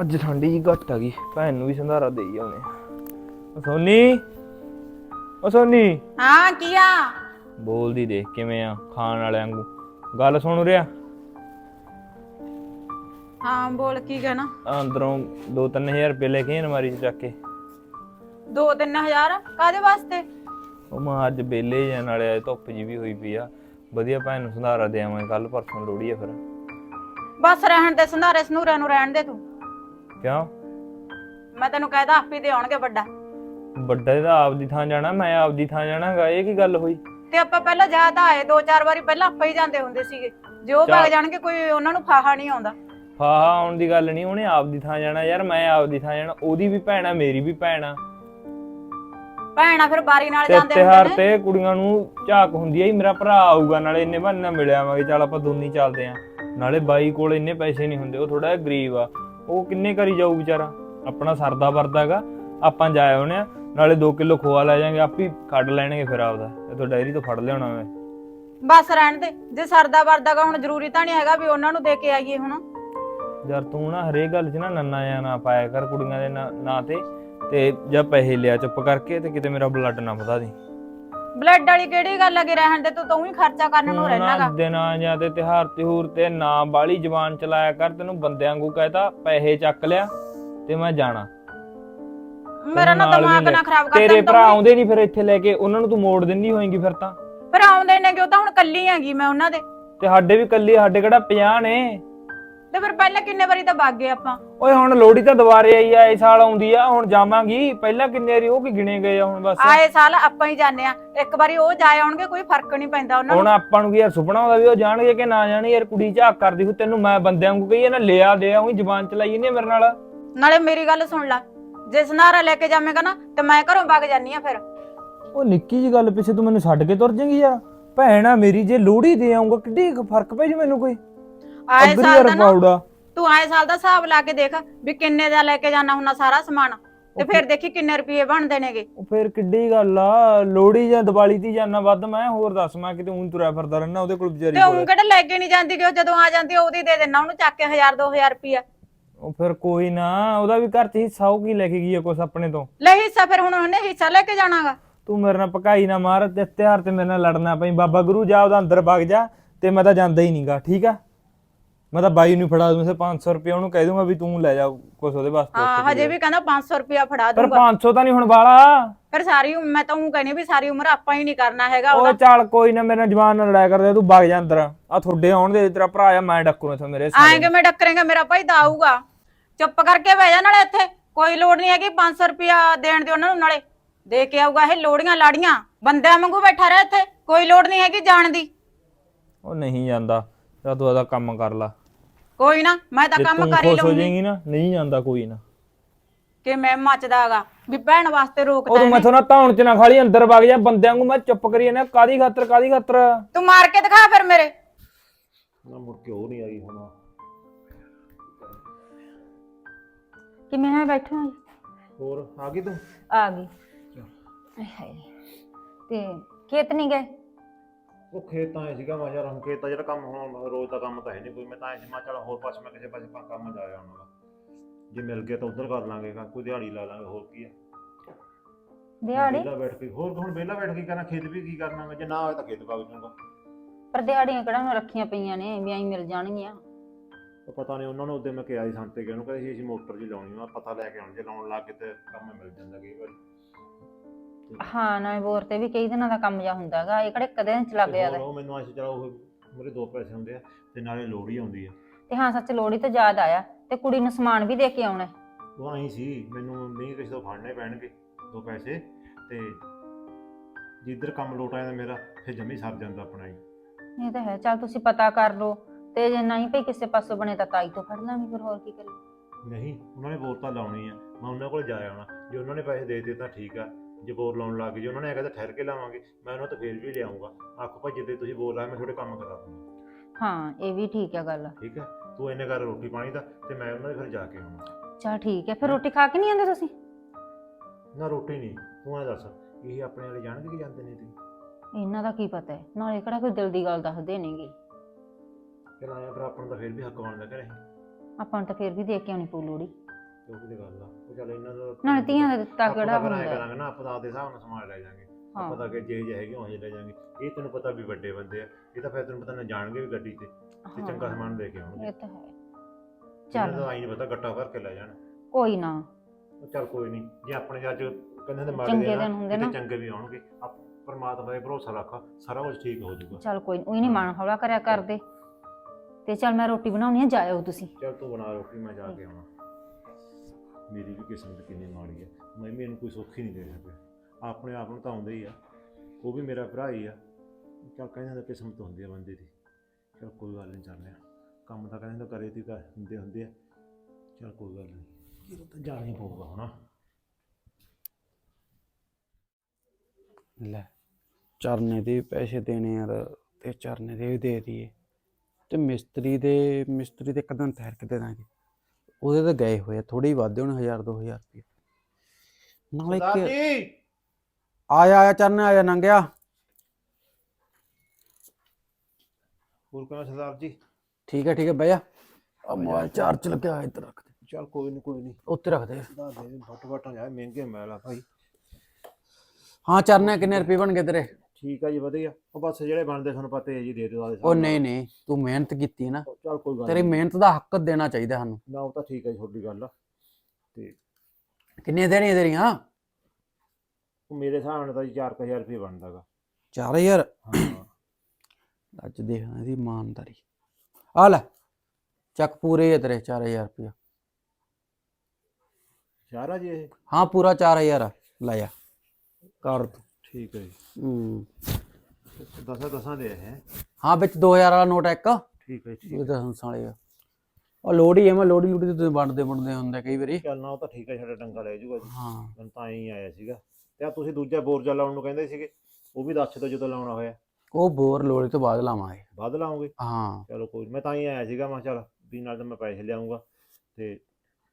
ਅੱਜ ਠੰਡੀ ਜੀ ਘੱਟ ਆ ਗਈ। ਭੈਣ ਨੂੰ ਵੀ ਸੰਧਾਰਾ ਦੇਈ ਆਉਣੇ ਓ ਸੋਨੀ ਓ ਸੋਨੀ। ਹਾਂ ਕੀ ਆ? ਬੋਲਦੀ ਦੇਖ ਕਿਵੇਂ ਆ ਖਾਣ ਵਾਲਿਆਂ ਵਾਂਗੂ। ਗੱਲ ਸੁਣ ਰਿਹਾ ਹਾਂ ਬੋਲ ਕੀ ਕਹਿਣਾ? ਅੰਦਰੋਂ 2-3000 ਰੁਪਏ ਲੈ ਕੇ ਆਈ ਅਲਮਾਰੀ 'ਚ ਚੱਕ ਕੇ। 2-3000 ਕਾਦੇ ਵਾਸਤੇ? ਉਹ ਮੈਂ ਅੱਜ ਬੇਲੇ ਜਾਣ ਵਾਲੇ ਆ ਧੁੱਪ ਜੀ ਵੀ ਹੋਈ ਪਈ ਆ। ਵਧੀਆ ਭੈਣ ਨੂੰ ਸੰਧਾਰਾ ਦੇ ਆਵਾਂ ਕੱਲ ਪਰਸੋਂ ਲੋੜੀ ਆ ਫਿਰ। ਬਸ ਰਹਿਣ ਦੇ ਸੰਧਾਰੇ ਸਨੂਰਿਆਂ ਨੂੰ ਰਹਿਣ ਦੇ ਤੂੰ। ਕਿਉਂ? ਮੈਂ ਤੈਨੂੰ ਕਹਿਦਾ ਆਪੇ ਦੇ ਆਉਣਗੇ ਵੱਡਾ। ਵੱਡਾ ਇਹਦਾ ਆਪਦੀ ਥਾਂ ਜਾਣਾ ਮੈਂ ਆਪਦੀ ਥਾਂ ਜਾਣਾਗਾ ਇਹ ਕੀ ਗੱਲ ਹੋਈ? ਤੇ ਆਪਾਂ ਪਹਿਲਾਂ ਜਾ ਤਾਂ ਆਏ ਦੋ ਚਾਰ ਵਾਰੀ ਪਹਿਲਾਂ ਆਪਾਂ ਹੀ ਜਾਂਦੇ ਹੁੰਦੇ ਸੀਗੇ। ਜੇ ਉਹ ਚੱਲ। ਵਗ ਜਾਣਗੇ ਕੋਈ ਉਹਨਾਂ ਨੂੰ ਫਾਹਾ ਨਹੀਂ ਆਉਂਦਾ। ਫਾਹਾ ਆਉਣ ਦੀ ਗੱਲ ਨਹੀਂ ਉਹਨੇ ਆਪਦੀ ਥਾਂ ਜਾਣਾ ਯਾਰ ਮੈਂ ਆਪਦੀ ਥਾਂ ਜਾਣਾ ਉਹਦੀ ਵੀ ਭੈਣ ਆ ਮੇਰੀ ਵੀ ਭੈਣ ਆ। ਭੈਣਾ ਫਿਰ ਬਾਰੀ ਨਾਲ ਤੇ ਜਾਂਦੇ ਤਿਉਹਾਰ ਹੁੰਦੇ ਨੇ। ਤੇ ਕੁੜੀਆਂ ਨੂੰ ਝਾਕ ਹੁੰਦੀ ਆ ਹੀ ਮੇਰਾ ਭਰਾ ਆਊਗਾ ਨਾਲੇ ਇੰਨੇ ਬੰਨਾ ਮਿਲਿਆ ਆਵਾਂਗੇ ਚੱਲ ਆਪਾਂ ਦੋਨੀ ਚੱਲਦੇ ਆ। ਨਾਲੇ ਬਾਈ ਕੋਲ ਇੰਨੇ ਪੈਸੇ ਨਹੀਂ ਹੁੰਦੇ ਉਹ ਥੋੜਾ ਗਰੀਬ ਆ। ਉਹ ਕਿੰਨੇ ਕਰੀ ਜਾਊ ਵਿਚਾਰਾ? ਆਪਣਾ ਸਰਦਾ ਵਰਦਾਗਾ ਆਪਾਂ ਜਾਏ ਆਉਣੇ ਆ ਨਾਲੇ 2 ਕਿਲੋ ਖੋਆ ਲੈ ਜਾਾਂਗੇ ਆਪੀ ਕੱਢ ਲੈਣਗੇ ਫਿਰ ਆਪਦਾ। ਇਹ ਤੋਂ ਡਾਇਰੀ ਤੋਂ ਫੜ ਲਿਆਉਣਾ ਮੈਂ। ਬਸ ਰਹਿਣ ਦੇ ਜੇ ਸਰਦਾ ਵਰਦਾਗਾ ਹੁਣ ਜ਼ਰੂਰੀ ਤਾਂ ਨਹੀਂ ਹੈਗਾ ਵੀ ਉਹਨਾਂ ਨੂੰ ਦੇ ਕੇ ਆਈਏ ਹੁਣ। ਯਾਰ ਤੂੰ ਨਾ ਹਰੇਕ ਗੱਲ 'ਚ ਨਾ ਨੰਨਾ ਜਾਂ ਨਾ ਪਾਇਆ ਕਰ ਕੁੜੀਆਂ ਦੇ ਨਾਂ ਨਾਂ ਤੇ ਤੇ ਜਾਂ ਪੈਸੇ ਲਿਆ ਚੁੱਪ ਕਰਕੇ ਤੇ ਕਿਤੇ ਮੇਰਾ ਬਲੱਡ ਨਾ ਵਧਾ ਦੇ। ਬਲੱਡ ਵਾਲੀ ਕਿਹੜੀ ਗੱਲ ਲੱਗੀ ਰਹਿਣ ਦੇ ਤੂੰ ਤੂੰ ਹੀ ਖਰਚਾ ਕਰਨ ਨੂੰ ਰਹਿਣਾਗਾ ਨਾ ਦਿਨਾਂ ਜਾਂ ਤੇ ਤਿਹਾਰ ਤਿਹੂਰ ਤੇ ਨਾ ਬਾਲੀ ਜ਼ਬਾਨ ਚਲਾਇਆ ਕਰ ਤੈਨੂੰ ਬੰਦਿਆਂ ਵਾਂਗੂ ਕਹਿਤਾ ਪੈਸੇ ਚੱਕ ਲਿਆ ਤੇ ਮੈਂ ਜਾਣਾ। ਮੇਰਾ ਨਾ ਦਿਮਾਗ। ਨਾ ਖਰਾਬ ਕਰ ਤੇਰੇ ਭਰਾ ਆਉਂਦੇ ਨਹੀਂ ਫਿਰ ਇੱਥੇ ਲੈ ਕੇ ਉਹਨਾਂ ਨੂੰ ਤੂੰ ਮੋੜ ਦਿੰਦੀ ਹੋਏਗੀ ਫਿਰ ਤਾਂ। ਫਿਰ ਆਉਂਦੇ ਨੇ ਕਿਉਂ ਤਾਂ ਹੁਣ ਕੱਲੀ ਹੈਗੀ ਮੈਂ ਉਹਨਾਂ ਦੇ। ਤੇ ਸਾਡੇ ਵੀ ਕੱਲੀ ਸਾਡੇ ਕਿਹੜਾ 50 ਨੇ? ਤੇ ਫਿਰ ਪਹਿਲਾਂ ਕਿੰਨੇ ਵਾਰੀ ਤਾਂ ਵਗ ਗਏ ਆਪਾਂ? ਓਏ ਹੁਣ ਲੋੜੀ ਤਾਂ ਦੁਬਾਰੇ ਆਈ ਆ ਇਸ ਸਾਲ ਆਉਂਦੀ ਆ ਹੁਣ ਜਾਵਾਂਗੀ। ਪਹਿਲਾਂ ਕਿੰਨੇ ਵਾਰੀ ਉਹ ਕੀ ਗਿਣੇ ਗਏ ਆ ਹੁਣ ਬਸ? ਆਏ ਸਾਲ ਆਪਾਂ ਹੀ ਜਾਂਦੇ ਆ। ਇੱਕ ਵਾਰੀ ਉਹ ਜਾਏ ਆਉਣਗੇ ਕੋਈ ਫ਼ਰਕ ਨਹੀਂ ਪੈਂਦਾ ਉਹਨਾਂ ਹੁਣ ਨੂੰ। ਆਪਾਂ ਨੂੰ ਕੀ ਯਾਰ ਸੁਪਨਾ ਹੁੰਦਾ ਵੀ ਉਹ ਜਾਣਗੇ ਕਿ ਨਾ ਜਾਣ ਯਾਰ ਕੁੜੀ ਝਾਕ ਕਰਦੀ ਹੋ ਤੈਨੂੰ ਮੈਂ ਬੰਦਿਆਂ ਵਾਂਗੂ ਕਹੀਏ ਨਾ ਲਿਆ ਦੇ ਉਹੀ ਜ਼ਬਾਨ ਚਲਾਈ ਨਹੀਂ ਮੇਰੇ ਨਾਲ। ਨਾਲੇ ਮੇਰੀ ਗੱਲ ਸੁਣ ਲੈ ਜੇ ਸਨਾਰਾ ਲੈ ਕੇ ਜਾਵੇਂਗਾ ਨਾ ਤੇ ਮੈਂ ਘਰੋਂ ਵਗ ਜਾਨੀ ਆ ਫਿਰ। ਉਹ ਨਿੱਕੀ ਜੀ ਗੱਲ ਪਿੱਛੇ ਤੂੰ ਮੈਨੂੰ ਛੱਡ ਕੇ ਤੁਰ ਜਾਏਂਗੀ ਯਾਰ। ਭੈਣ ਆ ਮੇਰੀ ਜੇ ਲੋੜੀ ਦੇ ਆਉਂਗਾ ਕਿੱਡੀ ਕੁ ਫ਼ਰਕ ਪੈ ਜੂ ਮੈਨੂੰ ਕੋਈ? ਆਏ ਸਾਲ ਯਾਰ ਦਾ ਨਾ ਪਾਉੜਾ ਤੂੰ ਆਏ ਸਾਲ ਦਾ ਹਿਸਾਬ ਲਾ ਕੇ ਦੇਖ ਵੀ ਕਿੰਨੇ ਦਾ ਲੈ ਕੇ ਜਾਣਾ ਹੁੰਦਾ ਸਾਰਾ ਸਮਾਨ ਤੇ ਫਿਰ ਦੇਖੀ ਕਿੰਨੇ ਰੁਪਏ ਬਣਦੇ ਨੇਗੇ। ਉਹ ਫੇਰ ਕਿੱਡੀ ਗੱਲ ਆ ਲੋੜੀ ਜਾਂ ਦੀਵਾਲੀ ਦੀ ਜਾਨਾ ਵੱਧ ਮੈਂ ਹੋਰ ਦੱਸ ਮੈਂ ਕਿਤੇ ਊਂ ਤੁਰਿਆ ਫਿਰਦਾ ਰਹਿਣਾ ਉਹਦੇ ਕੋਲ ਵਿਚਾਰੀ ਤੇ ਕੋਲ। ਉਹ ਕਿਹੜਾ ਲੈ ਕੇ ਨਹੀਂ ਜਾਂਦੀ ਕਿ ਉਹ ਜਦੋਂ ਆ ਜਾਂਦੀ ਆ ਉਹਦੀ ਦੇ ਦੇਣਾ ਉਹਨੂੰ ਚੱਕ ਕੇ 1000 2000 ਰੁਪਿਆ ਉਹ ਫਿਰ ਕੋਈ ਨਾ ਉਹਦਾ ਵੀ ਘਰ ਚ ਹਿੱਸਾ ਉਹ ਕੀ ਲੈ ਕੇ ਗਈ ਆ ਕੁਛ ਆਪਣੇ ਤੋਂ? ਲੈ ਹਿੱਸਾ ਫਿਰ ਹੁਣ ਉਹਨੇ ਹਿੱਸਾ ਲੈ ਕੇ ਜਾਣਾਗਾ। ਤੂੰ ਮੇਰੇ ਨਾਲ ਪਕਾਈ ਨਾ ਮਾਰ ਤੇ ਤਿਉਹਾਰ ਤੇ ਮੇਰੇ ਨਾਲ ਲੜਨਾ ਪਈ। ਬਾਬਾ ਗੁਰੂ ਜਾ ਉਹਦਾ ਅੰਦਰ ਵਗ ਜਾ ਤੇ ਮੈਂ ਤਾਂ ਜਾਂਦਾ ਹੀ ਨਹੀਂਗਾ ਠੀਕ ਆ? ਮੈਂ ਤਾਂ ਬਾਈ ਨੂੰ ਫੜਾ ਦੂੰ ਸੇ 500 ਰੁਪਏ ਉਹਨੂੰ ਕਹਿ ਦੂੰਗਾ ਵੀ ਤੂੰ ਲੈ ਜਾ ਕੁਛ ਉਹਦੇ ਵਾਸਤੇ ਹਾਂ ਹਜੇ ਵੀ ਕਹਿੰਦਾ 500 ਰੁਪਿਆ ਫੜਾ ਪਰ ਦੂੰਗਾ। 500 ਤਾਂ ਨਹੀਂ ਹੁਣ ਵਾਲਾ। ਫਿਰ ਸਾਰੀ ਉਮ- ਮੈਂ ਤਾਂ ਉਹ ਕਹਿੰਦੀ ਵੀ ਸਾਰੀ ਉਮਰ ਆਪਾਂ ਹੀ ਨਹੀਂ ਕਰਨਾ ਹੈਗਾ ਉਹ ਉਹਦਾ ਚੱਲ ਕੋਈ ਨਾ ਮੇਰੇ ਨਾਲ ਜਵਾਨ ਨਾਲ ਲੜਾਇਆ ਕਰਦੇ ਤੂੰ ਵਗ ਜਾ ਅੰਦਰ। ਆ ਤੁਹਾਡੇ ਆਉਣ ਦੇ ਤੇਰਾ ਭਰਾ ਆ ਮੈਂ ਡੱਕੂ ਇਥੋਂ ਮੇਰੇ ਆਏ ਕਿ ਮੈਂ ਡੱਕਰੇਗਾ ਮੇਰਾ ਭਾਈ ਤਾਂ ਆਊਗਾ। ਚੁੱਪ ਕਰਕੇ ਬਹਿ ਜਾ ਨਾਲੇ ਇੱਥੇ। ਕੋਈ ਲੋੜ ਨਹੀਂ ਹੈਗੀ 500 ਰੁਪਿਆ ਦੇਣ ਦੀ ਉਹਨਾਂ ਨੂੰ ਨਾਲੇ। ਦੇ ਕੇ ਆਊਗਾ ਇਹ ਲੋੜੀਆਂ ਲਾੜੀਆਂ। ਬੰਦਿਆਂ ਵਾਂਗੂ ਬੈਠਾ ਰਹਿ ਇੱਥੇ। ਕੋਈ ਲੋੜ ਨਹੀਂ ਹੈਗੀ ਜਾਣ ਦੀ। ਉਹ ਨਹੀਂ ਜਾਂਦਾ। ਤਾਂ ਤੂੰ ਉਹਦਾ ਕੰਮ ਕਰ ਲਾ। ਕੋਈ ਨਾ ਮੈਂ ਤਾਂ ਜੇ ਕੰਮ ਤੂੰ ਕਰ ਹੀ ਖੁਸ਼ ਹੋ ਲਊਂਗੀ। ਜਾਏਂਗੀ ਨਾ ਨਹੀਂ ਜਾਂਦਾ ਕੋਈ ਨਾ। ਕਿ ਮੈਂ ਮੱਚਦਾਗਾ ਵੀ ਭੈਣ ਵਾਸਤੇ ਉਹ ਰੋਕਦਾ ਤੂੰ ਮੈਥੋਂ ਨਾ ਧੌਣ ਚ ਨਾ ਖਾਲੀ ਅੰਦਰ ਵਗ ਜਾ ਬੰਦਿਆਂ ਨੂੰ ਮੈਂ ਚੁੱਪ ਕਰੀ ਨਾ ਕਾਦੀ ਖਾਤਰ ਕਾਦੀ ਖਾਤਰ? ਤੂੰ ਮਾਰ ਕੇ ਦਿਖਾ ਫਿਰ ਮੇਰੇ। ਨਾ ਮੁੜ ਕੇ ਉਹ ਨਹੀਂ ਆਈ ਹੁਣ। ਕਿਵੇਂ ਹੈ ਬੈਠੋ ਜੀ ਹੋਰ ਆ ਗਈ ਤੂੰ? ਆ ਗਈ। ਆਏ ਹਾਏ। ਤੇ ਖੇਤ ਨਹੀਂ ਗਏ? ਉਹ ਖੇਤ ਐ ਸੀਗਾ ਮੈਂ ਯਾਰ ਹੁਣ ਖੇਤ ਜਿਹੜਾ ਕੰਮ ਹੁਣ ਰੋਜ਼ ਦਾ ਕੰਮ ਤਾਂ ਹੈ ਨਹੀਂ ਕੋਈ ਮੈਂ ਤਾਂ ਐ ਸੀ ਮੈਂ ਚੱਲ ਹੋਰ ਪਾਸੇ ਮੈਂ ਕਿਸੇ ਪਾਸੇ ਪਾ ਕੰਮ ਜਾ ਆਉਣਾ ਜੇ ਮਿਲ ਗਿਆ ਤਾਂ ਉਧਰ ਕਰ ਲਾਂਗੇ ਕੋਈ ਦਿਹਾੜੀ ਲਾ ਲਾਂਗੇ ਹੋਰ ਕੀ ਆ। ਦਿਹਾੜੀ? ਵਿਹਲਾ ਬੈਠ ਕੇ ਹੋਰ ਹੁਣ ਵਿਹਲਾ ਬੈਠ ਕੇ ਕਰਨਾ ਖੇਤ ਵੀ ਕੀ ਕਰਨਾ ਗਾ, ਜੇ ਨਾ ਹੋਏ ਤਾਂ ਖੇਤ ਵਗ ਜਾਊਗਾ। ਪਰ ਦਿਹਾੜੀਆਂ ਕਿਹੜਾ ਨੂੰ ਰੱਖੀਆਂ ਪਈਆਂ ਨੇ ਵੀ ਆਈ ਮਿਲ ਜਾਣਗੀਆਂ। ਉਹ ਪਤਾ ਨਹੀਂ ਉਹਨਾਂ ਨੂੰ ਉਹਦੇ ਮੈਂ ਕਿਹਾ ਸੀ ਸੰਤੇ ਕਿ ਉਹਨੂੰ ਕਹਿੰਦੇ ਸੀ ਅਸੀਂ ਮੋਟਰ ਜੀ ਲਾਉਣੀ ਆ ਪਤਾ ਲੈ ਕੇ ਆਉਣ ਜੇ ਲਾਉਣ ਲੱਗ ਗਏ ਤੇ ਕੰਮ ਮਿਲ ਜਾਂਦਾ ਕਈ ਵਾਰੀ। ਹਾਂ। ਨਾ ਬੋਰ ਤੇ ਵੀ ਕਈ ਦਿਨਾਂ ਦਾ ਕੰਮ ਜਾ ਹੁੰਦਾਗਾ ਇਹ ਕਿਹੜੇ ਕਦੇ ਚ ਲੱਗ ਜਾਂਦਾ। ਉਹ ਮੈਨੂੰ ਐਸੀ ਚਲੋ ਉਹ ਮੇਰੇ ਦੋ ਪੈਸੇ ਹੁੰਦੇ ਆ ਤੇ ਨਾਲੇ ਲੋੜ ਹੀ ਆਉਂਦੀ ਆ। ਤੇ ਹਾਂ ਸੱਚ ਲੋੜੀ ਤੋਂ ਯਾਦ ਆਇਆ ਤੇ ਕੁੜੀ ਨੂੰ ਸਮਾਨ ਵੀ ਦੇ ਕੇ ਆਉਣਾ। ਹੈ। ਉਹ ਆਈ ਸੀ ਮੈਨੂੰ ਨਹੀਂ ਕਿਸੇ ਤੋਂ ਫੜਨੇ ਪੈਣਗੇ ਦੋ ਪੈਸੇ ਤੇ ਜਿੱਧਰ ਕੰਮ ਲੋਟ ਆਇਆ ਮੇਰਾ ਫਿਰ ਜਮੀ ਸਰ ਜਾਂਦਾ ਆਪਣਾ ਹੀ। ਇਹ ਤਾਂ ਹੈ ਚੱਲ ਤੁਸੀਂ ਪਤਾ ਕਰ ਲਓ ਤੇ ਜੇ ਨਹੀਂ ਭਈ ਕਿਸੇ ਪਾਸੋਂ ਬਣੇ ਤਾਂ ਤਾਈ ਤੋਂ ਫੜ ਲਾਂਗੇ ਫਿਰ ਹੋਰ ਕੀ ਕਰੀਏ। ਨਹੀਂ ਉਹਨਾਂ ਨੇ ਤਾਂ ਲਾਉਣੀ ਆ ਮੈਂ ਉਹਨਾਂ ਕੋਲ ਜਾ ਆਉਣਾ ਜੇ ਉਹਨਾਂ ਨੇ ਪੈਸੇ ਦੇ ਦਿੱਤੇ ਤਾਂ ਠੀਕ ਆ। ਜੇ ਬੋਰ ਲਾਉਣ ਲੱਗ ਜੇ ਉਹਨਾਂ ਨੇ ਕਹਿੰਦਾ ਠਹਿਰ ਕੇ ਲਾਵਾਂਗੇ ਮੈਂ ਉਹਨਾਂ ਤੋਂ ਫੇਰ ਵੀ ਲਿਆਉਂਗਾ। ਆਖੋ ਭਾਈ ਜਿੱਦੇ ਤੁਸੀਂ ਬੋਰ ਲਾਇਆ ਮੈਂ ਤੁਹਾਡੇ ਕੰਮ ਕਰਾ ਦੂੰਗਾ। ਹਾਂ ਇਹ ਵੀ ਠੀਕ ਹੈ ਗੱਲ। ਠੀਕ ਹੈ? ਤੂੰ ਇਹਨੇ ਕਰ ਰੋਟੀ ਪਾਣੀ ਦਾ ਤੇ ਮੈਂ ਉਹਨਾਂ ਦੇ ਫਿਰ ਜਾ ਕੇ ਆਉਣਾ। ਚਲ ਠੀਕ ਹੈ ਫਿਰ ਰੋਟੀ ਖਾ ਕੇ ਨਹੀਂ ਆਉਂਦੇ ਤੁਸੀਂ? ਨਾ ਰੋਟੀ ਨਹੀਂ ਤੂੰ ਐ ਦੱਸ ਇਹ ਆਪਣੇ ਵਾਲੇ ਜਾਣਗੇ ਕਿ ਜਾਂਦੇ ਨੇ ਤੇ ਇਹਨਾਂ ਦਾ ਕੀ ਪਤਾ ਹੈ? ਨਾਲੇ ਕਿਹੜਾ ਕੋਈ ਦਿਲ ਦੀ ਗੱਲ ਦੱਸਦੇ ਨੇਗੇ। ਕਿ ਆਇਆ ਫਿਰ ਆਪਾਂ ਨੂੰ ਤਾਂ ਫੇਰ ਵੀ ਹੱਕ ਬਣਦਾ ਨਹੀਂ ਆਪਾਂ ਨੂੰ ਤਾਂ ਫਿਰ ਵੀ ਦੇ ਕੇ ਆਉਣੀ ਪਊ ਲੋੜੀ ਉਹ ਵੀ ਤੇ ਗੱਲ ਆ। ਉਹ ਚੱਲ ਇਹਨਾਂ ਦਾ ਨਾਲੇ ਧੀਆਂ ਦਾ ਦਿੱਤਾ ਆਪਾਂ ਕਿਹੜਾ ਤਾਂ ਫਿਰ ਐਂ ਹੁੰਦਾ ਕਰਾਂਗੇ ਨਾ ਆਪਾਂ ਤਾਂ ਆਪਦੇ ਹਿਸਾਬ ਨਾਲ ਸਮਾਨ ਲੈ ਜਾਾਂਗੇ। ਹਾਂ। ਆਪਾਂ ਤਾਂ ਕਿ ਜੇ ਜਿਹੇ ਹੈਗੇ ਉਹ ਜਿਹੇ ਲੈ ਜਾਾਂਗੇ। ਇਹ ਤੈਨੂੰ ਪਤਾ ਵੀ ਵੱਡੇ ਬੰਦੇ ਆ। ਇਹ ਤਾਂ ਫਿਰ ਤੈਨੂੰ ਪਤਾ ਨਾ ਜਾਣਗੇ ਵੀ ਗੱਡੀ ਤੇ ਤੇ ਚੰਗਾ ਸਮਾਨ ਲੈ ਕੇ ਆਉਣਗੇ। ਇਹ ਤਾਂ ਹੈ। ਇਹਨਾਂ ਚੱਲ। ਦਾ ਆਈ ਨਹੀਂ ਪਤਾ ਗੱਟਾ ਭਰ ਕੇ ਲੈ ਜਾਣ। ਕੋਈ ਨਾ। ਉਹ ਚੱਲ ਕੋਈ ਨਹੀਂ ਜੇ ਆਪਣੇ ਜੇ ਅੱਜ ਕਹਿੰਦੇ ਨੇ ਮਾੜੇ ਚੰਗੇ ਦਿਨ ਹੁੰਦੇ ਨਾ। ਚੰਗੇ ਵੀ ਆਉਣਗੇ। ਆਪ ਪਰਮਾਤਮਾ 'ਤੇ ਭਰੋਸਾ ਰੱਖ ਸਾਰਾ ਕੁਝ ਠੀਕ ਹੋ ਜਾਊਗਾ। ਚੱਲ ਕੋਈ ਉਹੀ ਨਹੀਂ ਮਨ ਹੌਲਾ ਕਰਿਆ ਕਰਦੇ। ਤੇ ਚੱਲ ਮੈਂ ਰੋਟੀ ਬਣਾਉਣੀ ਆ ਜਾਇਓ ਤੁਸੀਂ। ਚੱਲ ਤੂੰ ਬਣਾ ਰੋਟੀ ਮੈਂ ਜਾ ਕੇ ਆਉਣਾ ਮੇਰੀ ਵੀ ਕਿਸਮਤ ਕਿੰਨੀ ਮਾੜੀ ਹੈ ਮੈਂ ਵੀ ਇਹਨੂੰ ਕੋਈ ਸੁੱਖ ਹੀ ਨਹੀਂ ਦੇ ਸਕਿਆ ਆਪਣੇ ਆਪ ਨੂੰ ਤਾਂ ਆਉਂਦਾ ਹੀ ਆ। ਉਹ ਵੀ ਮੇਰਾ ਭਰਾ ਹੀ ਆ। ਚੱਲ ਕਹਿੰਦੇ ਤਾਂ ਕਿਸਮਤ ਹੁੰਦੀ ਆ ਬੰਦੇ ਦੀ। ਚੱਲ ਕੋਈ ਗੱਲ ਨਹੀਂ ਚੱਲਿਆ ਕੰਮ ਤਾਂ ਕਹਿੰਦੇ ਕਰੇ ਤੀ ਕਰ ਹੁੰਦੇ ਹੁੰਦੇ ਆ। ਚੱਲ ਕੋਈ ਗੱਲ ਨਹੀਂ। ਇਹ ਤਾਂ ਜਾਣਾ ਹੀ ਪਊਗਾ ਹੁਣ। ਲੈ, ਚਰਨੇ ਦੇ ਵੀ ਪੈਸੇ ਦੇਣੇ ਯਾਰ ਤੇ ਚਰਨੇ ਦੇ ਵੀ ਦੇ ਦਈਏ। ਤੇ ਮਿਸਤਰੀ ਦੇ ਮਿਸਤਰੀ ਦੇ ਇੱਕ ਦਿਨ ਕੇ ਦੇ ਦਾਂਗੇ। ਉਹਦੇ ਤਾਂ ਗਏ ਹੋਏ ਆ ਥੋੜੇ ਹੀ ਵਾਧੇ ਹੋਣ 1000 2000 ਰੁਪਏ ਨਾਲੇ ਕਿ ਆਇਆ ਆਇਆ ਚਰਨੇ ਆਇਆ ਨੰਗਿਆ। ਹੋਰ ਕਿਵੇਂ ਸਰਦਾਰ ਜੀ? ਠੀਕ ਹੈ ਠੀਕ ਹੈ ਬਹਿ ਜਾ। ਆ ਮੋਬਾਈਲ ਚਾਰਜ ਲੱਗਿਆ ਹੋਇਆ ਇੱਧਰ ਰੱਖ ਦੇ। ਚੱਲ ਕੋਈ ਨਹੀਂ ਕੋਈ ਨਹੀਂ ਉੱਤੇ ਰੱਖ ਦੇ। ਸਰਦਾਰ ਦੇ ਫਟ ਫਟਾਂ ਜਾ ਮਹਿੰਗੇ ਮੈਲ ਆ ਭਾਈ। ਹਾਂ ਚਰਨੇ ਕਿੰਨੇ ਰੁਪਏ ਬਣ ਗਏ ਤੇਰੇ? ਠੀਕ ਆ ਜੀ ਵਧੀਆ। ਉਹ ਬਸ ਜਿਹੜੇ ਬਣਦੇ ਤੁਹਾਨੂੰ ਪਤਾ ਹੈ ਜੀ ਦੇ ਦਿਓ ਆਦੇ ਉਹ ਨਹੀਂ ਨਹੀਂ ਤੂੰ ਮਿਹਨਤ ਕੀਤੀ ਹੈ ਨਾ। ਚੱਲ ਕੋਈ ਗੱਲ ਤੇਰੀ ਨੀ। ਮਿਹਨਤ ਦਾ ਹੱਕ ਦੇਣਾ ਚਾਹੀਦਾ ਸਾਨੂੰ। ਨਾ ਉਹ ਤਾਂ ਠੀਕ ਹੈ ਜੀ ਤੁਹਾਡੀ ਗੱਲ ਤੇ ਕਿੰਨੇ ਦੇਣੀਆਂ ਤੇਰੀਆਂ? ਉਹ ਮੇਰੇ ਹਿਸਾਬ ਨਾਲ ਤਾਂ ਜੀ 4000 ਰੁਪਏ ਬਣਦਾਗਾ 4000 ਹਾਂ। ਅੱਜ ਦੇਖਣਾ ਇਹਦੀ ਇਮਾਨਦਾਰੀ। ਆ ਲੈ ਚੱਕ ਪੂਰੇ ਆ ਤੇਰੇ 4000 ਰੁਪਇਆ। ਚਾਰਾ ਜੀ ਇਹ? ਹਾਂ ਪੂਰਾ 4000 ਆ, ਲੈ ਕਰ ਤੂੰ। ਠੀਕ ਹੈ ਜੀ। ਹੂੰ। ਦਸਾਂ ਦਸਾਂ ਦੇ ਹੈ। ਹਾਂ ਵਿੱਚ 2000 ਵਾਲਾ ਨੋਟ ਇੱਕ। ਠੀਕ ਹੈ ਠੀਕ ਇਹ ਤਾਂ ਹੰਸਾਂ ਵਾਲੇ ਆ। ਉਹ ਲੋੜੀ ਐ ਮੈਂ ਲੋੜੀ ਲੂੜੀ ਤੇ ਤੁਸੀਂ ਵੰਡਦੇ ਵੰਡਦੇ ਹੁੰਦੇ ਕਈ ਵਾਰੀ। ਚੱਲ ਨਾ ਉਹ ਤਾਂ ਠੀਕ ਹੈ ਸਾਡਾ ਡੰਗਾ ਲੈ ਜਾਊਗਾ ਜੀ। ਹਾਂ। ਮੈਨੂੰ ਤਾਂ ਐਂ ਹੀ ਆਇਆ ਸੀਗਾ। ਤੇ ਆ ਤੁਸੀਂ ਦੂਜਾ ਬੋਰਜਾ ਲਾਉਣ ਨੂੰ ਕਹਿੰਦੇ ਸੀਗੇ ਉਹ ਵੀ ਦੱਸ ਦਿਓ ਜਦੋਂ ਲਾਉਣਾ ਹੋਇਆ। ਉਹ ਬੋਰ ਲੋੜੀ ਤੋਂ ਬਾਅਦ ਲਾਵਾਂਗੇ। ਵੱਧ ਲਾਉਂਗੇ ਹਾਂ। ਚਲੋ ਕੋਈ ਨੀ। ਮੈਂ ਤਾਂ ਹੀ ਆਇਆ ਸੀਗਾ ਮੈਂ ਕਿਹਾ ਚੱਲ ਵੀ ਨਾਲ ਤਾਂ ਮੈਂ ਪੈਸੇ ਲਿਆਉਂਗਾ ਤੇ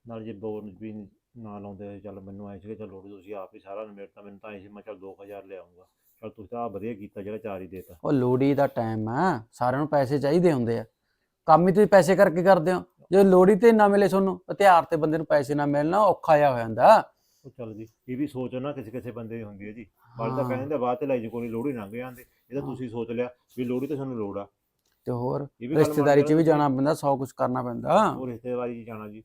ਨਾਲ ਜੇ ਬੋਰ ਵੀ ਨਾ ਲਾਉਂਦੇ ਚੱਲ ਮੈਨੂੰ ਆਏ ਸੀਗੇ ਚਲ ਲੋੜੀ ਤੁਸੀਂ ਆਪ ਹੀ ਸਾਰਾ ਨਿਮੇੜਤਾ ਮੈਨੂੰ ਤਾਂ ਐਂ ਸੀ ਮੈਂ ਚੱਲ 2000 ਲਿਆਉਂਗਾ। ਚਲ ਤੁਸੀਂ ਤਾਂ ਆਹ ਵਧੀਆ ਕੀਤਾ ਜਿਹੜਾ ਚਾਰ ਹੀ ਦੇਤਾ। ਉਹ ਲੋੜੀ ਦਾ ਟਾਈਮ ਆ ਸਾਰਿਆਂ ਨੂੰ ਪੈਸੇ ਚਾਹੀਦੇ ਹੁੰਦੇ ਆ। ਕੰਮ ਹੀ ਤੁਸੀਂ ਪੈਸੇ ਕਰਕੇ ਕਰਦੇ ਹੋ। ਜੇ ਲੋੜੀ ਤੇ ਨਾ ਮਿਲੇ ਤੁਹਾਨੂੰ ਤਿਉਹਾਰ ਤੇ ਬੰਦੇ ਨੂੰ ਪੈਸੇ ਨਾ ਮਿਲਣਾ ਔਖਾ ਜਿਹਾ ਹੋ ਜਾਂਦਾ। ਉਹ ਚੱਲ ਜੀ ਇਹ ਵੀ ਸੋਚ ਨਾ ਕਿਸੇ ਕਿਸੇ ਬੰਦੇ ਦੀ ਹੁੰਦੀ ਹੈ ਜੀ। ਬਾਅਦ ਤਾਂ। ਕਹਿੰਦੇ ਬਾਅਦ ਚ ਲੈ ਜੀ ਕੋਈ ਲੋੜੀ ਲੰਘ ਜਾਂਦੇ। ਇਹ ਤਾਂ। ਤੁਸੀਂ ਸੋਚ ਲਿਆ ਵੀ ਲੋੜੀ ਤਾਂ ਸਾਨੂੰ ਲੋੜ ਆ। ਤੇ ਹੋਰ ਇਹ ਵੀ ਗੱਲ ਮੰਨ ਰਿਸ਼ਤੇਦਾਰੀ 'ਚ ਵੀ। ਜਾਣਾ ਪੈਂਦਾ ਸੌ ਕੁਝ ਕਰਨਾ ਪੈਂਦਾ। ਉਹ ਰਿਸ਼ਤੇਦਾਰੀ 'ਚ ਜਾਣਾ ਜੀ।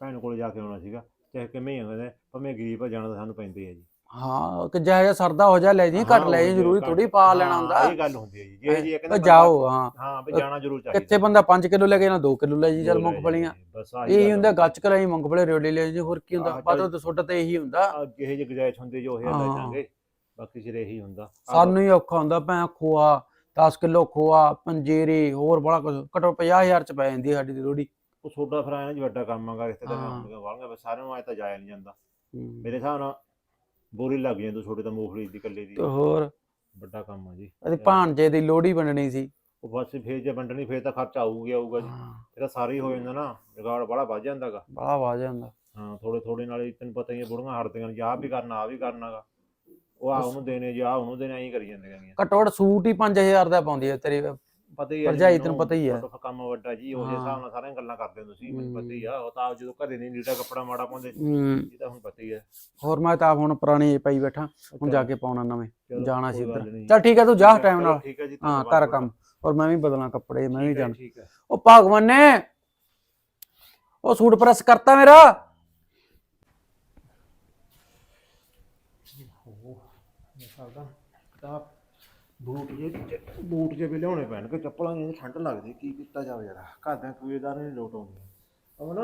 ਭੈਣ ਕੋਲ ਜਾ ਕੇ ਆਉਣਾ ਸੀਗਾ ਚਾਹੇ ਕਿਵੇਂ ਹੀ ਹੁੰਦੇ ਭਾਵੇਂ ਗਰੀਬ ਆ ਜਾਣਾ ਤਾਂ ਸਾਨੂੰ ਪੈਂਦੇ ਆ ਜੀ। ਹਾਂ ਕਿ ਜਿਹੋ ਜਿਹਾ ਸਰਦਾ ਹੋ ਜਾ ਲੈ ਜੀ ਘੱਟ ਲੈ ਜੀ ਜ਼ਰੂਰੀ ਥੋੜੀ ਪਾ ਲੈਣਾ ਹੁੰਦਾ। ਇਹ ਗੱਲ ਹੁੰਦੀ ਹੈ ਜੀ ਜੇ ਜੀ ਉਹ ਜਾਓ ਹਾਂ। ਹਾਂ ਵੀ ਜਾਣਾ ਜ਼ਰੂਰ ਚਾਹੀਦਾ। ਕਿੱਥੇ ਬੰਦਾ 5 ਕਿਲੋ ਲੈ ਕੇ ਨਾ 2 ਕਿਲੋ ਲੈ ਜੀ ਚੱਲ ਮੂੰਗਫਲੀਆਂ ਇਹੀ ਹੁੰਦਾ ਗੱਚ ਕਰਾਈ ਮੂੰਗਫਲੀ ਰੋੜੀ ਲੈ ਜੀ ਹੋਰ ਕੀ ਹੁੰਦਾ ਬਾਤ। ਤਾਂ ਸੁੱਟ ਤੇ ਇਹੀ ਹੁੰਦਾ। ਜਿਹੇ ਜਿਹੇ ਗੁਜਾਇਸ਼ ਹੁੰਦੇ ਜੋ ਇਹ ਲੈ। ਜਾਾਂਗੇ ਬਾਕੀ ਸਿਰੇ ਇਹੀ ਹੁੰਦਾ। ਸਾਨੂੰ ਹੀ ਔਖਾ ਹੁੰਦਾ ਭੈਂ ਖੋਆ 10 ਕਿਲੋ ਖੋਆ ਪੰਜੀਰੀ ਹੋਰ ਬੜਾ ਕੁਝ ਘਟੋ 50000 ਚ ਪੈ ਜਾਂਦੀ ਸਾਡੀ ਰੋੜੀ। ਉਹ ਸੋਡਾ ਫਿਰ ਆਇਆ ਜੀ ਵੱਡਾ ਕੰਮ ਆਗਾ ਰਿਸ਼ਤੇਦਾਰੀਆਂ ਹਾਂ। ਹੁੰਦੀਆਂ ਵਾਲੀਆਂ ਬਸ ਸਾਰਿਆਂ ਨੂੰ ਆਇਆ ਤਾਂ ਜਾਇਆ ਨਹੀਂ ਜਾਂਦਾ। ਹੂੰ। ਮੇਰੇ ਹਿਸਾਬ ਨਾਲ ਬੋਰੀ ਲੱਗ ਜਾਂਦੀ ਛੋਟੇ ਤਾਂ ਮੂੰਗਫਲੀ ਦੀ ਕੱਲੇ ਦੀ। ਤੇ ਹੋਰ? ਵੱਡਾ ਕੰਮ ਆ ਜੀ। ਇਹਦੀ ਭਾਣਜੇ ਦੀ ਲੋੜੀ ਬਣਨੀ ਸੀ। ਉਹ ਬਸ ਫੇਰ ਜੇ ਵੰਡਣੀ ਫੇਰ ਤਾਂ ਖਰਚਾ ਆਊਗਾ ਆਊਗਾ ਜੀ। ਹਾਂ। ਇਹਦਾ ਸਾਰੇ ਹੀ ਹੋ ਜਾਂਦਾ ਨਾ ਜਗਾੜ ਬੜਾ ਵੱਜ ਜਾਂਦਾਗਾ ਬੜਾ ਵਾਜ ਜਾਂਦਾ। ਹਾਂ ਥੋੜੇ ਥੋੜੇ ਨਾਲ ਹੀ ਤੈਨੂੰ ਪਤਾ ਹੀ ਹੈ ਬੁੜੀਆਂ ਹਟਦੀਆਂ ਨੇ ਜੀ ਆਹ ਵੀ ਕਰਨਾ ਆ ਵੀ ਕਰਨਾਗਾ ਉਹ ਆ ਉਹਨੂੰ ਦੇਣੇ ਜੀ ਆ ਉਹਨੂੰ ਦੇਣੇ ਐਂ ਹੀ ਕਰੀ ਜਾਂਦੀਆਂ ਗੀਆਂ। ਘਟੋੜ ਸੂਟ ਹੀ 5000 ਦਾ ਪਾਉਂਦੀ ਹੈ ਤੇਰੀ ਪਤਾ ਹੀ ਹੈ ਭਰਜਾਈ ਤੈਨੂੰ ਪਤਾ ਹੀ ਹੈ। ਤੁਹਾਡਾ ਕੰਮ ਵੱਡਾ ਜੀ ਉਹਦੇ ਹਾਂ। ਹਿਸਾਬ ਨਾਲ ਸਾਰੀਆਂ ਗੱਲਾਂ ਕਰਦੇ ਹੋ ਤੁਸੀਂ ਮੈਨੂੰ ਪਤਾ ਹੀ ਆ ਉਹ ਤਾਂ ਆਪ ਜਦੋਂ ਘਰੇ ਨਹੀਂ ਲੀੜਾ ਕੱਪੜਾ ਮਾੜਾ ਪਾਉਂਦੇ ਹੂੰ ਇਹ ਤਾਂ ਹੁਣ ਪਤਾ ਹੀ ਹੈ ਹੋਰ ਮੈਂ ਤਾਂ ਹੁਣ ਪੁਰਾਣੀ ਪਈ ਬੈਠਾ ਹੁਣ ਜਾ ਕੇ ਪਾਉਣਾ ਨਵੇਂ ਚਲੋ, ਜਾਣਾ ਸੀ ਕੋਈ ਗੱਲ ਉੱਧਰ ਨਹੀਂ। ਚੱਲ ਠੀਕ ਹੈ ਤੂੰ ਜਾ ਟਾਈਮ ਨਾਲ ਠੀਕ ਹੈ ਜੀ ਹਾਂ ਧੰਨਵਾਦ ਕਰ। ਕੰਮ ਔਰ ਮੈਂ ਵੀ ਬਦਲਾਂ ਕੱਪੜੇ ਮੈਂ ਵੀ ਠੀਕ ਹੈ, ਜਾਣਾ ਠੀਕ ਹੈ ਉਹ ਭਗਵਾਨ ਨੇ ਉਹ ਸੂਟ ਪ੍ਰੈਸ ਕਰਤਾ ਮੇਰਾ ਸਕਦਾ ਤਾਂ ਬੂਟ ਜੇ ਬੂਟ ਜੇ ਵੀ ਲਿਆਉਣੇ ਪੈਣਗੇ ਚੱਪਲਾਂ ਇਹ ਠੰਡ ਲੱਗਦੀ ਕੀ ਕੀਤਾ ਜਾਵੇ ਯਾਰ ਘਰਦਿਆਂ ਕਬੀਲਦਾਰ ਨਹੀਂ ਲੋਟ ਆਉਂਦੀ। ਅਮਨ?